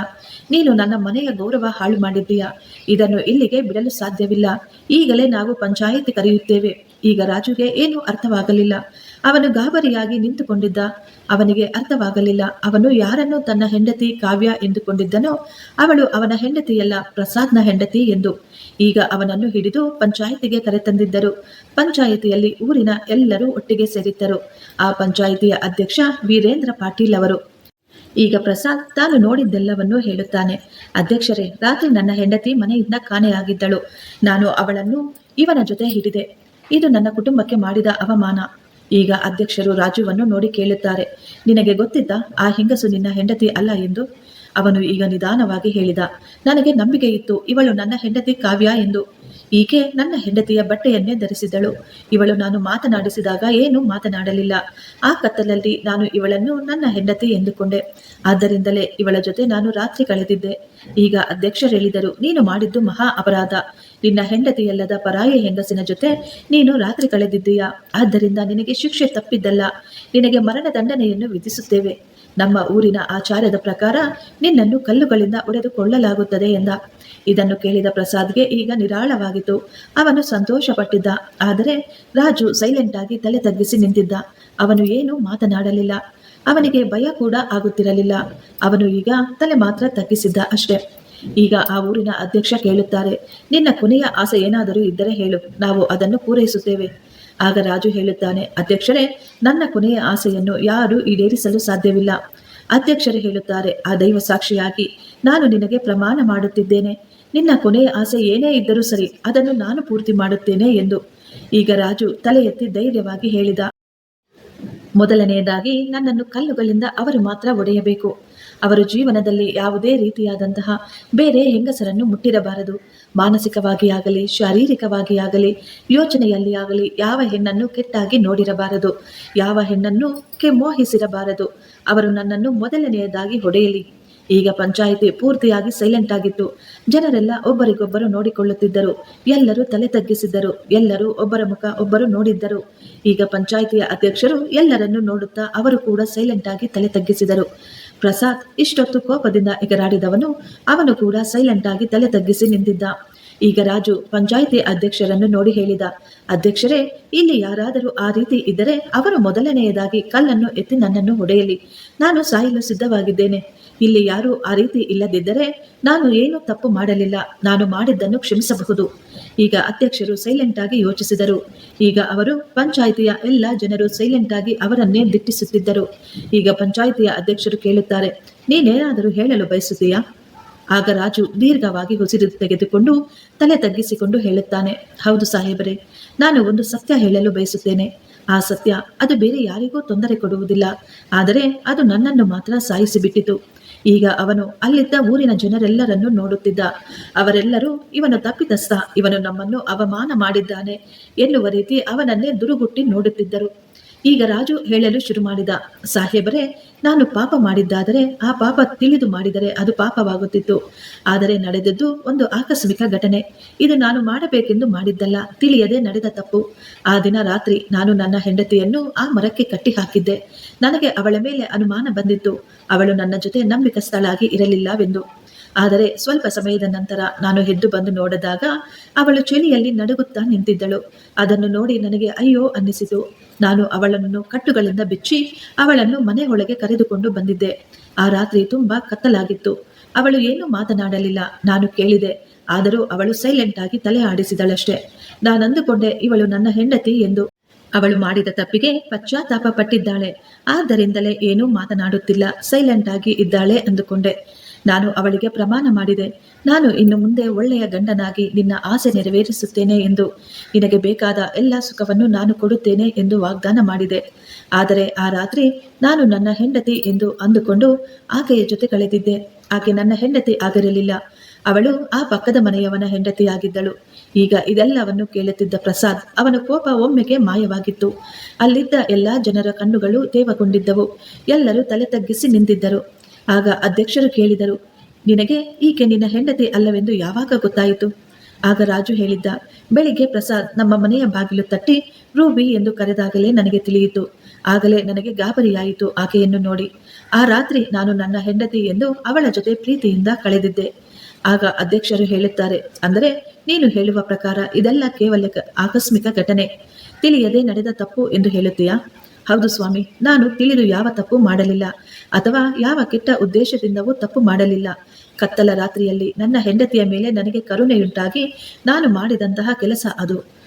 ನೀನು ನನ್ನ ಮನೆಯ ಗೌರವ ಹಾಳು ಮಾಡಿದ್ದೀಯಾ. ಇದನ್ನು ಇಲ್ಲಿಗೆ ಬಿಡಲು ಸಾಧ್ಯವಿಲ್ಲ. ಈಗಲೇ ನಾವು ಪಂಚಾಯಿತಿ ಕರೆಯುತ್ತೇವೆ. ಈಗ ರಾಜುಗೆ ಏನೂ ಅರ್ಥವಾಗಲಿಲ್ಲ. ಅವನು ಗಾಬರಿಯಾಗಿ ನಿಂತುಕೊಂಡಿದ್ದ. ಅವನಿಗೆ ಅರ್ಥವಾಗಲಿಲ್ಲ, ಅವನು ಯಾರನ್ನು ತನ್ನ ಹೆಂಡತಿ ಕಾವ್ಯ ಎಂದುಕೊಂಡಿದ್ದನೋ ಅವಳು ಅವನ ಹೆಂಡತಿಯಲ್ಲ, ಪ್ರಸಾದ್ನ ಹೆಂಡತಿ ಎಂದು. ಈಗ ಅವನನ್ನು ಹಿಡಿದು ಪಂಚಾಯಿತಿಗೆ ಕರೆತಂದಿದ್ದರು. ಪಂಚಾಯಿತಿಯಲ್ಲಿ ಊರಿನ ಎಲ್ಲರೂ ಒಟ್ಟಿಗೆ ಸೇರಿದ್ದರು. ಆ ಪಂಚಾಯಿತಿಯ ಅಧ್ಯಕ್ಷ ವೀರೇಂದ್ರ ಪಾಟೀಲ್ ಅವರು. ಈಗ ಪ್ರಸಾದ್ ತಾನು ನೋಡಿದ್ದೆಲ್ಲವನ್ನೂ ಹೇಳುತ್ತಾನೆ. ಅಧ್ಯಕ್ಷರೇ, ರಾತ್ರಿ ನನ್ನ ಹೆಂಡತಿ ಮನೆಯಿಂದ ಕಾಣೆಯಾಗಿದ್ದಳು ನಾನು ಅವಳನ್ನು ಇವನ ಜೊತೆ ಹಿಡಿದೆ. ಇದು ನನ್ನ ಕುಟುಂಬಕ್ಕೆ ಮಾಡಿದ ಅವಮಾನ. ಈಗ ಅಧ್ಯಕ್ಷರು ರಾಜುವನ್ನು ನೋಡಿ ಕೇಳುತ್ತಾರೆ. ನಿನಗೆ ಗೊತ್ತಿದ್ದ ಆ ಹೆಂಗಸು ನಿನ್ನ ಹೆಂಡತಿ ಅಲ್ಲ ಎಂದು? ಅವನು ಈಗ ನಿಧಾನವಾಗಿ ಹೇಳಿದ, ನನಗೆ ನಂಬಿಕೆ ಇತ್ತು, ಇವಳು ನನ್ನ ಹೆಂಡತಿ ಕಾವ್ಯ ಎಂದು. ಈಕೆ ನನ್ನ ಹೆಂಡತಿಯ ಬಟ್ಟೆಯನ್ನೇ ಧರಿಸಿದಳು. ಇವಳು ನಾನು ಮಾತನಾಡಿಸಿದಾಗ ಏನೂ ಮಾತನಾಡಲಿಲ್ಲ. ಆ ಕತ್ತಲಲ್ಲಿ ನಾನು ಇವಳನ್ನು ನನ್ನ ಹೆಂಡತಿ ಎಂದುಕೊಂಡೆ. ಆದ್ದರಿಂದಲೇ ಇವಳ ಜೊತೆ ನಾನು ರಾತ್ರಿ ಕಳೆದಿದ್ದೆ. ಈಗ ಅಧ್ಯಕ್ಷರು ಹೇಳಿದರು, ನೀನು ಮಾಡಿದ್ದು ಮಹಾ ಅಪರಾಧ. ನಿನ್ನ ಹೆಂಡತಿಯಲ್ಲದ ಪರಾಯ ಹೆಂಗಸಿನ ಜೊತೆ ನೀನು ರಾತ್ರಿ ಕಳೆದಿದ್ದೀಯಾ? ಆದ್ದರಿಂದ ನಿನಗೆ ಶಿಕ್ಷೆ ತಪ್ಪಿದ್ದಲ್ಲ. ನಿನಗೆ ಮರಣ ದಂಡನೆಯನ್ನು ವಿಧಿಸುತ್ತೇವೆ. ನಮ್ಮ ಊರಿನ ಆಚಾರದ ಪ್ರಕಾರ ನಿನ್ನನ್ನು ಕಲ್ಲುಗಳಿಂದ ಒಡೆದುಕೊಳ್ಳಲಾಗುತ್ತದೆ ಎಂದ. ಇದನ್ನು ಕೇಳಿದ ಪ್ರಸಾದ್ಗೆ ಈಗ ನಿರಾಳವಾಗಿತ್ತು. ಅವನು ಸಂತೋಷಪಟ್ಟಿದ್ದ. ಆದರೆ ರಾಜು ಸೈಲೆಂಟ್ ಆಗಿ ತಲೆ ತಗ್ಗಿಸಿ ನಿಂತಿದ್ದ. ಅವನು ಏನೂ ಮಾತನಾಡಲಿಲ್ಲ. ಅವನಿಗೆ ಭಯ ಕೂಡ ಆಗುತ್ತಿರಲಿಲ್ಲ. ಅವನು ಈಗ ತಲೆ ಮಾತ್ರ ತಗ್ಗಿಸಿದ್ದ ಅಷ್ಟೇ. ಈಗ ಆ ಊರಿನ ಅಧ್ಯಕ್ಷ ಕೇಳುತ್ತಾರೆ, ನಿನ್ನ ಕೊನೆಯ ಆಸೆ ಏನಾದರೂ ಇದ್ದರೆ ಹೇಳು, ನಾವು ಅದನ್ನು ಪೂರೈಸುತ್ತೇವೆ. ಆಗ ರಾಜು ಹೇಳುತ್ತಾನೆ, ಅಧ್ಯಕ್ಷರೇ, ನನ್ನ ಕೊನೆಯ ಆಸೆಯನ್ನು ಯಾರೂ ಈಡೇರಿಸಲು ಸಾಧ್ಯವಿಲ್ಲ. ಅಧ್ಯಕ್ಷರು ಹೇಳುತ್ತಾರೆ, ಆ ದೈವ ಸಾಕ್ಷಿಯಾಗಿ ನಾನು ನಿನಗೆ ಪ್ರಮಾಣ ಮಾಡುತ್ತಿದ್ದೇನೆ. ನಿನ್ನ ಕೊನೆಯ ಆಸೆ ಏನೇ ಇದ್ದರೂ ಸರಿ, ಅದನ್ನು ನಾನು ಪೂರ್ತಿ ಮಾಡುತ್ತೇನೆ ಎಂದು. ಈಗ ರಾಜು ತಲೆ ಎತ್ತಿ ಧೈರ್ಯವಾಗಿ ಹೇಳಿದ. ಮೊದಲನೆಯದಾಗಿ, ನನ್ನನ್ನು ಕಲ್ಲುಗಳಿಂದ ಅವರು ಮಾತ್ರ ಒಡೆಯಬೇಕು. ಅವರು ಜೀವನದಲ್ಲಿ ಯಾವುದೇ ರೀತಿಯಾದಂತಹ ಬೇರೆ ಹೆಂಗಸರನ್ನು ಮುಟ್ಟಿರಬಾರದು. ಮಾನಸಿಕವಾಗಿ ಆಗಲಿ ಶಾರೀರಿಕವಾಗಿ ಆಗಲಿ ಯೋಚನೆಯಲ್ಲಿ ಆಗಲಿ ಯಾವ ಹೆಣ್ಣನ್ನು ಕೆಟ್ಟಾಗಿ ನೋಡಿರಬಾರದು. ಯಾವ ಹೆಣ್ಣನ್ನು ಕೆ ಮೋಹಿಸಿರಬಾರದು ಅವರು ನನ್ನನ್ನು ಮೊದಲನೆಯದಾಗಿ ಹೊಡೆಯಲಿ. ಈಗ ಪಂಚಾಯಿತಿ ಪೂರ್ತಿಯಾಗಿ ಸೈಲೆಂಟ್ ಆಗಿತ್ತು. ಜನರೆಲ್ಲ ಒಬ್ಬರಿಗೊಬ್ಬರು ನೋಡಿಕೊಳ್ಳುತ್ತಿದ್ದರು. ಎಲ್ಲರೂ ತಲೆ ತಗ್ಗಿಸಿದ್ದರು. ಎಲ್ಲರೂ ಒಬ್ಬರ ಮುಖ ಒಬ್ಬರು ನೋಡಿದ್ದರು. ಈಗ ಪಂಚಾಯಿತಿಯ ಅಧ್ಯಕ್ಷರು ಎಲ್ಲರನ್ನು ನೋಡುತ್ತಾ ಅವರು ಕೂಡ ಸೈಲೆಂಟ್ ಆಗಿ ತಲೆ ತಗ್ಗಿಸಿದರು. ಪ್ರಸಾದ್ ಇಷ್ಟೊತ್ತು ಕೋಪದಿಂದ ಎಗರಾಡಿದವನು ಅವನು ಕೂಡ ಸೈಲೆಂಟ್ ಆಗಿ ತಲೆ ತಗ್ಗಿಸಿ ನಿಂತಿದ್ದ. ಈಗ ರಾಜು ಪಂಚಾಯಿತಿ ಅಧ್ಯಕ್ಷರನ್ನು ನೋಡಿ ಹೇಳಿದ. ಅಧ್ಯಕ್ಷರೇ, ಇಲ್ಲಿ ಯಾರಾದರೂ ಆ ರೀತಿ ಇದ್ದರೆ ಅವರು ಮೊದಲನೆಯದಾಗಿ ಕಲ್ಲನ್ನು ಎತ್ತಿ ನನ್ನನ್ನು ಹೊಡೆಯಲಿ. ನಾನು ಸಾಯಲು ಸಿದ್ಧವಾಗಿದ್ದೇನೆ. ಇಲ್ಲಿ ಯಾರು ಆ ರೀತಿ ಇಲ್ಲದಿದ್ದರೆ ನಾನು ಏನು ತಪ್ಪು ಮಾಡಲಿಲ್ಲ. ನಾನು ಮಾಡಿದ್ದನ್ನು ಕ್ಷಮಿಸಬಹುದು. ಈಗ ಅಧ್ಯಕ್ಷರು ಸೈಲೆಂಟ್ ಆಗಿ ಯೋಚಿಸಿದರು. ಈಗ ಅವರು ಪಂಚಾಯಿತಿಯ ಎಲ್ಲ ಜನರು ಸೈಲೆಂಟ್ ಆಗಿ ಅವರನ್ನೇ ದಿಟ್ಟಿಸುತ್ತಿದ್ದರು. ಈಗ ಪಂಚಾಯಿತಿಯ ಅಧ್ಯಕ್ಷರು ಕೇಳುತ್ತಾರೆ, ನೀನೇನಾದರೂ ಹೇಳಲು ಬಯಸುತ್ತೀಯಾ? ಆಗ ರಾಜು ದೀರ್ಘವಾಗಿ ಉಸಿರು ತೆಗೆದುಕೊಂಡು ತಲೆ ತಗ್ಗಿಸಿಕೊಂಡು ಹೇಳುತ್ತಾನೆ, ಹೌದು ಸಾಹೇಬರೇ, ನಾನು ಒಂದು ಸತ್ಯ ಹೇಳಲು ಬಯಸುತ್ತೇನೆ. ಆ ಸತ್ಯ ಅದು ಬೇರೆ ಯಾರಿಗೂ ತೊಂದರೆ ಕೊಡುವುದಿಲ್ಲ. ಆದರೆ ಅದು ನನ್ನನ್ನು ಮಾತ್ರ ಸಾಯಿಸಿಬಿಟ್ಟಿತು. ಈಗ ಅವನು ಅಲ್ಲಿದ್ದ ಊರಿನ ಜನರೆಲ್ಲರನ್ನು ನೋಡುತ್ತಿದ್ದ. ಅವರೆಲ್ಲರೂ, ಇವನು ತಪ್ಪಿತಸ್ಥ, ಇವನು ನಮ್ಮನ್ನು ಅವಮಾನ ಮಾಡಿದ್ದಾನೆ ಎನ್ನುವ ರೀತಿ ಅವನನ್ನೇ ದುರುಗುಟ್ಟಿ ನೋಡುತ್ತಿದ್ದರು. ಈಗ ರಾಜು ಹೇಳಲು ಶುರು ಮಾಡಿದ ಸಾಹೇಬರೇ, ನಾನು ಪಾಪ ಮಾಡಿದ್ದಾದರೆ ಆ ಪಾಪ ತಿಳಿದು ಮಾಡಿದರೆ ಅದು ಪಾಪವಾಗುತ್ತಿತ್ತು. ಆದರೆ ನಡೆದದ್ದು ಒಂದು ಆಕಸ್ಮಿಕ ಘಟನೆ. ಇದು ನಾನು ಮಾಡಬೇಕೆಂದು ಮಾಡಿದ್ದಲ್ಲ, ತಿಳಿಯದೆ ನಡೆದ ತಪ್ಪು. ಆ ದಿನ ರಾತ್ರಿ ನಾನು ನನ್ನ ಹೆಂಡತಿಯನ್ನು ಆ ಮರಕ್ಕೆ ಕಟ್ಟಿ ಹಾಕಿದ್ದೆ. ನನಗೆ ಅವಳ ಮೇಲೆ ಅನುಮಾನ ಬಂದಿತ್ತು. ಅವಳು ನನ್ನ ಜೊತೆ ನಂಬಿಕಸ್ಥಳಾಗಿ ಇರಲಿಲ್ಲವೆಂದು. ಆದರೆ ಸ್ವಲ್ಪ ಸಮಯದ ನಂತರ ನಾನು ಎದ್ದು ಬಂದು ನೋಡಿದಾಗ ಅವಳು ಚಳಿಯಲ್ಲಿ ನಡುಗುತ್ತಾ ನಿಂತಿದ್ದಳು. ಅದನ್ನು ನೋಡಿ ನನಗೆ ಅಯ್ಯೋ ಅನ್ನಿಸಿತು. ನಾನು ಅವಳನ್ನು ಕಟ್ಟುಗಳಿಂದ ಬಿಚ್ಚಿ ಅವಳನ್ನು ಮನೆ ಕರೆದುಕೊಂಡು ಬಂದಿದ್ದೆ. ಆ ರಾತ್ರಿ ತುಂಬಾ ಕತ್ತಲಾಗಿತ್ತು. ಅವಳು ಏನು ಮಾತನಾಡಲಿಲ್ಲ. ನಾನು ಕೇಳಿದೆ, ಆದರೂ ಅವಳು ಸೈಲೆಂಟ್ ಆಗಿ ತಲೆ ಆಡಿಸಿದಳಷ್ಟೇ. ನಾನಂದುಕೊಂಡೆ, ಇವಳು ನನ್ನ ಹೆಂಡತಿ ಎಂದು. ಅವಳು ಮಾಡಿದ ತಪ್ಪಿಗೆ ಪಶ್ಚಾತ್ತಾಪ ಪಟ್ಟಿದ್ದಾಳೆ ಆದ್ದರಿಂದಲೇ ಏನೂ ಮಾತನಾಡುತ್ತಿಲ್ಲ. ಸೈಲೆಂಟ್ ಆಗಿ ಇದ್ದಾಳೆ ಅಂದುಕೊಂಡೆ. ನಾನು ಅವಳಿಗೆ ಪ್ರಮಾಣ ಮಾಡಿದೆ. ನಾನು ಇನ್ನು ಮುಂದೆ ಒಳ್ಳೆಯ ಗಂಡನಾಗಿ ನಿನ್ನ ಆಸೆ ನೆರವೇರಿಸುತ್ತೇನೆ ಎಂದು. ನಿನಗೆ ಬೇಕಾದ ಎಲ್ಲ ಸುಖವನ್ನು ನಾನು ಕೊಡುತ್ತೇನೆ ಎಂದು ವಾಗ್ದಾನ ಮಾಡಿದೆ. ಆದರೆ ಆ ರಾತ್ರಿ ನಾನು ನನ್ನ ಹೆಂಡತಿ ಎಂದು ಅಂದುಕೊಂಡು ಆಕೆಯ ಜೊತೆ ಕಳೆದಿದ್ದೆ. ಆಕೆ ನನ್ನ ಹೆಂಡತಿ ಆಗಿರಲಿಲ್ಲ. ಅವಳು ಆ ಪಕ್ಕದ ಮನೆಯವನ ಹೆಂಡತಿಯಾಗಿದ್ದಳು. ಈಗ ಇದೆಲ್ಲವನ್ನು ಕೇಳುತ್ತಿದ್ದ ಪ್ರಸಾದ್ ಅವನ ಕೋಪ ಒಮ್ಮೆಗೆ ಮಾಯವಾಗಿತ್ತು. ಅಲ್ಲಿದ್ದ ಎಲ್ಲಾ ಜನರ ಕಣ್ಣುಗಳು ದೇವಗೊಂಡಿದ್ದವು. ಎಲ್ಲರೂ ತಲೆ ತಗ್ಗಿಸಿ ನಿಂತಿದ್ದರು. ಆಗ ಅಧ್ಯಕ್ಷರು ಕೇಳಿದರು, ನಿನಗೆ ಈಕೆ ನಿನ್ನ ಹೆಂಡತಿ ಅಲ್ಲವೆಂದು ಯಾವಾಗ ಗೊತ್ತಾಯಿತು? ಆಗ ರಾಜು ಹೇಳಿದ್ದ, ಬೆಳಿಗ್ಗೆ ಪ್ರಸಾದ್ ನಮ್ಮ ಮನೆಯ ಬಾಗಿಲು ತಟ್ಟಿ ರೂಬಿ ಎಂದು ಕರೆದಾಗಲೇ ನನಗೆ ತಿಳಿಯಿತು. ಆಗಲೇ ನನಗೆ ಗಾಬರಿಯಾಯಿತು ಆಕೆಯನ್ನು ನೋಡಿ. ಆ ರಾತ್ರಿ ನಾನು ನನ್ನ ಹೆಂಡತಿ ಎಂದು ಅವಳ ಜೊತೆ ಪ್ರೀತಿಯಿಂದ ಕಳೆದಿದ್ದೆ. ಆಗ ಅಧ್ಯಕ್ಷರು ಹೇಳುತ್ತಾರೆ, ಅಂದರೆ ನೀನು ಹೇಳುವ ಪ್ರಕಾರ ಇದೆಲ್ಲ ಕೇವಲ ಆಕಸ್ಮಿಕ ಘಟನೆ. ತಿಳಿಯದೆ ನಡೆದ ತಪ್ಪು ಎಂದು ಹೇಳುತ್ತೀಯಾ? ಹೌದು ಸ್ವಾಮಿ, ನಾನು ತಿಳಿದು ಯಾವ ತಪ್ಪು ಮಾಡಲಿಲ್ಲ. ಅಥವಾ ಯಾವ ಕೆಟ್ಟ ಉದ್ದೇಶದಿಂದವೂ ತಪ್ಪು ಮಾಡಲಿಲ್ಲ. ಕತ್ತಲ ರಾತ್ರಿಯಲ್ಲಿ ನನ್ನ ಹೆಂಡತಿಯ ಮೇಲೆ ನನಗೆ ಕರುಣೆಯುಂಟಾಗಿ ನಾನು ಮಾಡಿದಂತಹ ಕೆಲಸ ಅದು.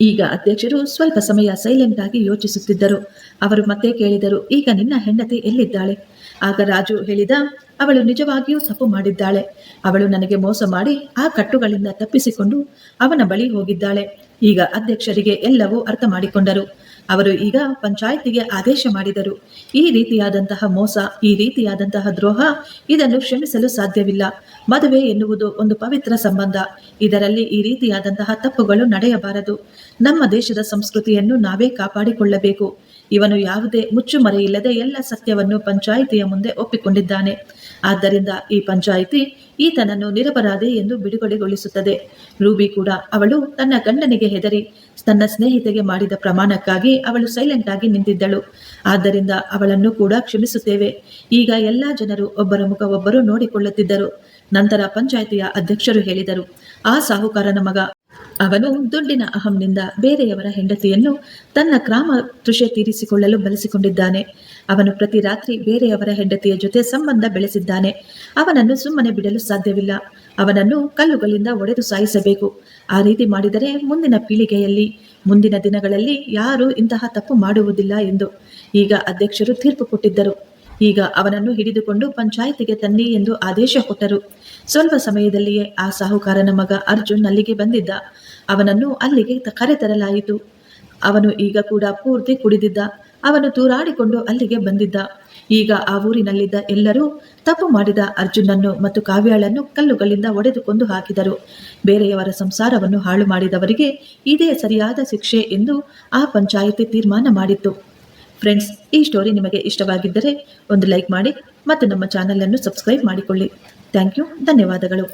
ಈಗ ಅಧ್ಯಕ್ಷರು ಸ್ವಲ್ಪ ಸಮಯ ಸೈಲೆಂಟ್ ಆಗಿ ಯೋಚಿಸುತ್ತಿದ್ದರು. ಅವರು ಮತ್ತೆ ಕೇಳಿದರು, ಈಗ ನಿನ್ನ ಹೆಂಡತಿ ಎಲ್ಲಿದ್ದಾಳೆ? ಆಗ ರಾಜು ಹೇಳಿದ, ಅವಳು ನಿಜವಾಗಿಯೂ ತಪ್ಪು ಮಾಡಿದ್ದಾಳೆ. ಅವಳು ನನಗೆ ಮೋಸ ಮಾಡಿ ಆ ಕಟ್ಟುಗಳಿಂದ ತಪ್ಪಿಸಿಕೊಂಡು ಅವನ ಬಳಿ ಹೋಗಿದ್ದಾಳೆ. ಈಗ ಅಧ್ಯಕ್ಷರಿಗೆ ಎಲ್ಲವೂ ಅರ್ಥ ಮಾಡಿಕೊಂಡರು. ಅವರು ಈಗ ಪಂಚಾಯಿತಿಗೆ ಆದೇಶ ಮಾಡಿದರು. ಈ ರೀತಿಯಾದಂತಹ ಮೋಸ, ಈ ರೀತಿಯಾದಂತಹ ದ್ರೋಹ ಇದನ್ನು ಕ್ಷಮಿಸಲು ಸಾಧ್ಯವಿಲ್ಲ. ಮದುವೆ ಎನ್ನುವುದು ಒಂದು ಪವಿತ್ರ ಸಂಬಂಧ. ಇದರಲ್ಲಿ ಈ ರೀತಿಯಾದಂತಹ ತಪ್ಪುಗಳು ನಡೆಯಬಾರದು. ನಮ್ಮ ದೇಶದ ಸಂಸ್ಕೃತಿಯನ್ನು ನಾವೇ ಕಾಪಾಡಿಕೊಳ್ಳಬೇಕು. ಇವನು ಯಾವುದೇ ಮುಚ್ಚುಮರೆಯಿಲ್ಲದೆ ಎಲ್ಲ ಸತ್ಯವನ್ನು ಪಂಚಾಯಿತಿಯ ಮುಂದೆ ಒಪ್ಪಿಕೊಂಡಿದ್ದಾನೆ. ಆದ್ದರಿಂದ ಈ ಪಂಚಾಯಿತಿ ಈತನನ್ನು ನಿರಪರಾಧಿ ಎಂದು ಬಿಡುಗಡೆಗೊಳಿಸುತ್ತದೆ. ರೂಬಿ ಕೂಡ ಅವಳು ತನ್ನ ಗಂಡನಿಗೆ ಹೆದರಿ ತನ್ನ ಸ್ನೇಹಿತೆಗೆ ಮಾಡಿದ ಪ್ರಮಾಣಕ್ಕಾಗಿ ಅವಳು ಸೈಲೆಂಟ್ ಆಗಿ ನಿಂತಿದ್ದಳು. ಆದ್ದರಿಂದ ಅವಳನ್ನು ಕೂಡ ಕ್ಷಮಿಸುತ್ತೇವೆ. ಈಗ ಎಲ್ಲಾ ಜನರು ಒಬ್ಬರ ಮುಖ ಒಬ್ಬರು ನೋಡಿಕೊಳ್ಳುತ್ತಿದ್ದರು. ನಂತರ ಪಂಚಾಯಿತಿಯ ಅಧ್ಯಕ್ಷರು ಹೇಳಿದರು, ಆ ಸಾಹುಕಾರನ ಮಗ, ಅವನು ದುಡ್ಡಿನ ಅಹಂನಿಂದ ಬೇರೆಯವರ ಹೆಂಡತಿಯನ್ನು ತನ್ನ ಕ್ರಾಮ ತೃಷೆ ತೀರಿಸಿಕೊಳ್ಳಲು ಬಳಸಿಕೊಂಡಿದ್ದಾನೆ. ಅವನು ಪ್ರತಿ ರಾತ್ರಿ ಬೇರೆಯವರ ಹೆಂಡತಿಯ ಜೊತೆ ಸಂಬಂಧ ಬೆಳೆಸಿದ್ದಾನೆ. ಅವನನ್ನು ಸುಮ್ಮನೆ ಬಿಡಲು ಸಾಧ್ಯವಿಲ್ಲ. ಅವನನ್ನು ಕಲ್ಲುಗಳಿಂದ ಒಡೆದು ಸಾಯಿಸಬೇಕು. ಆ ರೀತಿ ಮಾಡಿದರೆ ಮುಂದಿನ ಪೀಳಿಗೆಯಲ್ಲಿ, ಮುಂದಿನ ದಿನಗಳಲ್ಲಿ ಯಾರೂ ಇಂತಹ ತಪ್ಪು ಮಾಡುವುದಿಲ್ಲ ಎಂದು. ಈಗ ಅಧ್ಯಕ್ಷರು ತೀರ್ಪು ಕೊಟ್ಟಿದ್ದರು. ಈಗ ಅವನನ್ನು ಹಿಡಿದುಕೊಂಡು ಪಂಚಾಯಿತಿಗೆ ತನ್ನಿ ಎಂದು ಆದೇಶ ಕೊಟ್ಟರು. ಸ್ವಲ್ಪ ಸಮಯದಲ್ಲಿಯೇ ಆ ಸಾಹುಕಾರನ ಮಗ ಅರ್ಜುನ್ ಅಲ್ಲಿಗೆ ಬಂದಿದ್ದ. ಅವನನ್ನು ಅಲ್ಲಿಗೆ ಕರೆತರಲಾಯಿತು. ಅವನು ಈಗ ಕೂಡ ಪೂರ್ತಿ ಕುಡಿದಿದ್ದ. ಅವನು ತೂರಾಡಿಕೊಂಡು ಅಲ್ಲಿಗೆ ಬಂದಿದ್ದ. ಈಗ ಆ ಊರಿನಲ್ಲಿದ್ದ ಎಲ್ಲರೂ ತಪ್ಪು ಮಾಡಿದ ಅರ್ಜುನನ್ನು ಮತ್ತು ಕಾವ್ಯಾಳನ್ನು ಕಲ್ಲುಗಳಿಂದ ಒಡೆದುಕೊಂಡು ಹಾಕಿದರು. ಬೇರೆಯವರ ಸಂಸಾರವನ್ನು ಹಾಳು ಮಾಡಿದವರಿಗೆ ಇದೇ ಸರಿಯಾದ ಶಿಕ್ಷೆ ಎಂದು ಆ ಪಂಚಾಯಿತಿ ತೀರ್ಮಾನ ಮಾಡಿತ್ತು. ಫ್ರೆಂಡ್ಸ್ ಈ ಸ್ಟೋರಿ ನಿಮಗೆ ಇಷ್ಟವಾಗಿದ್ದರೆ ಒಂದು ಲೈಕ್ ಮಾಡಿ ಮತ್ತು ನಮ್ಮ ಚಾನಲನ್ನು ಸಬ್ಸ್ಕ್ರೈಬ್ ಮಾಡಿಕೊಳ್ಳಿ. ಥ್ಯಾಂಕ್ ಯು ಧನ್ಯವಾದಗಳು.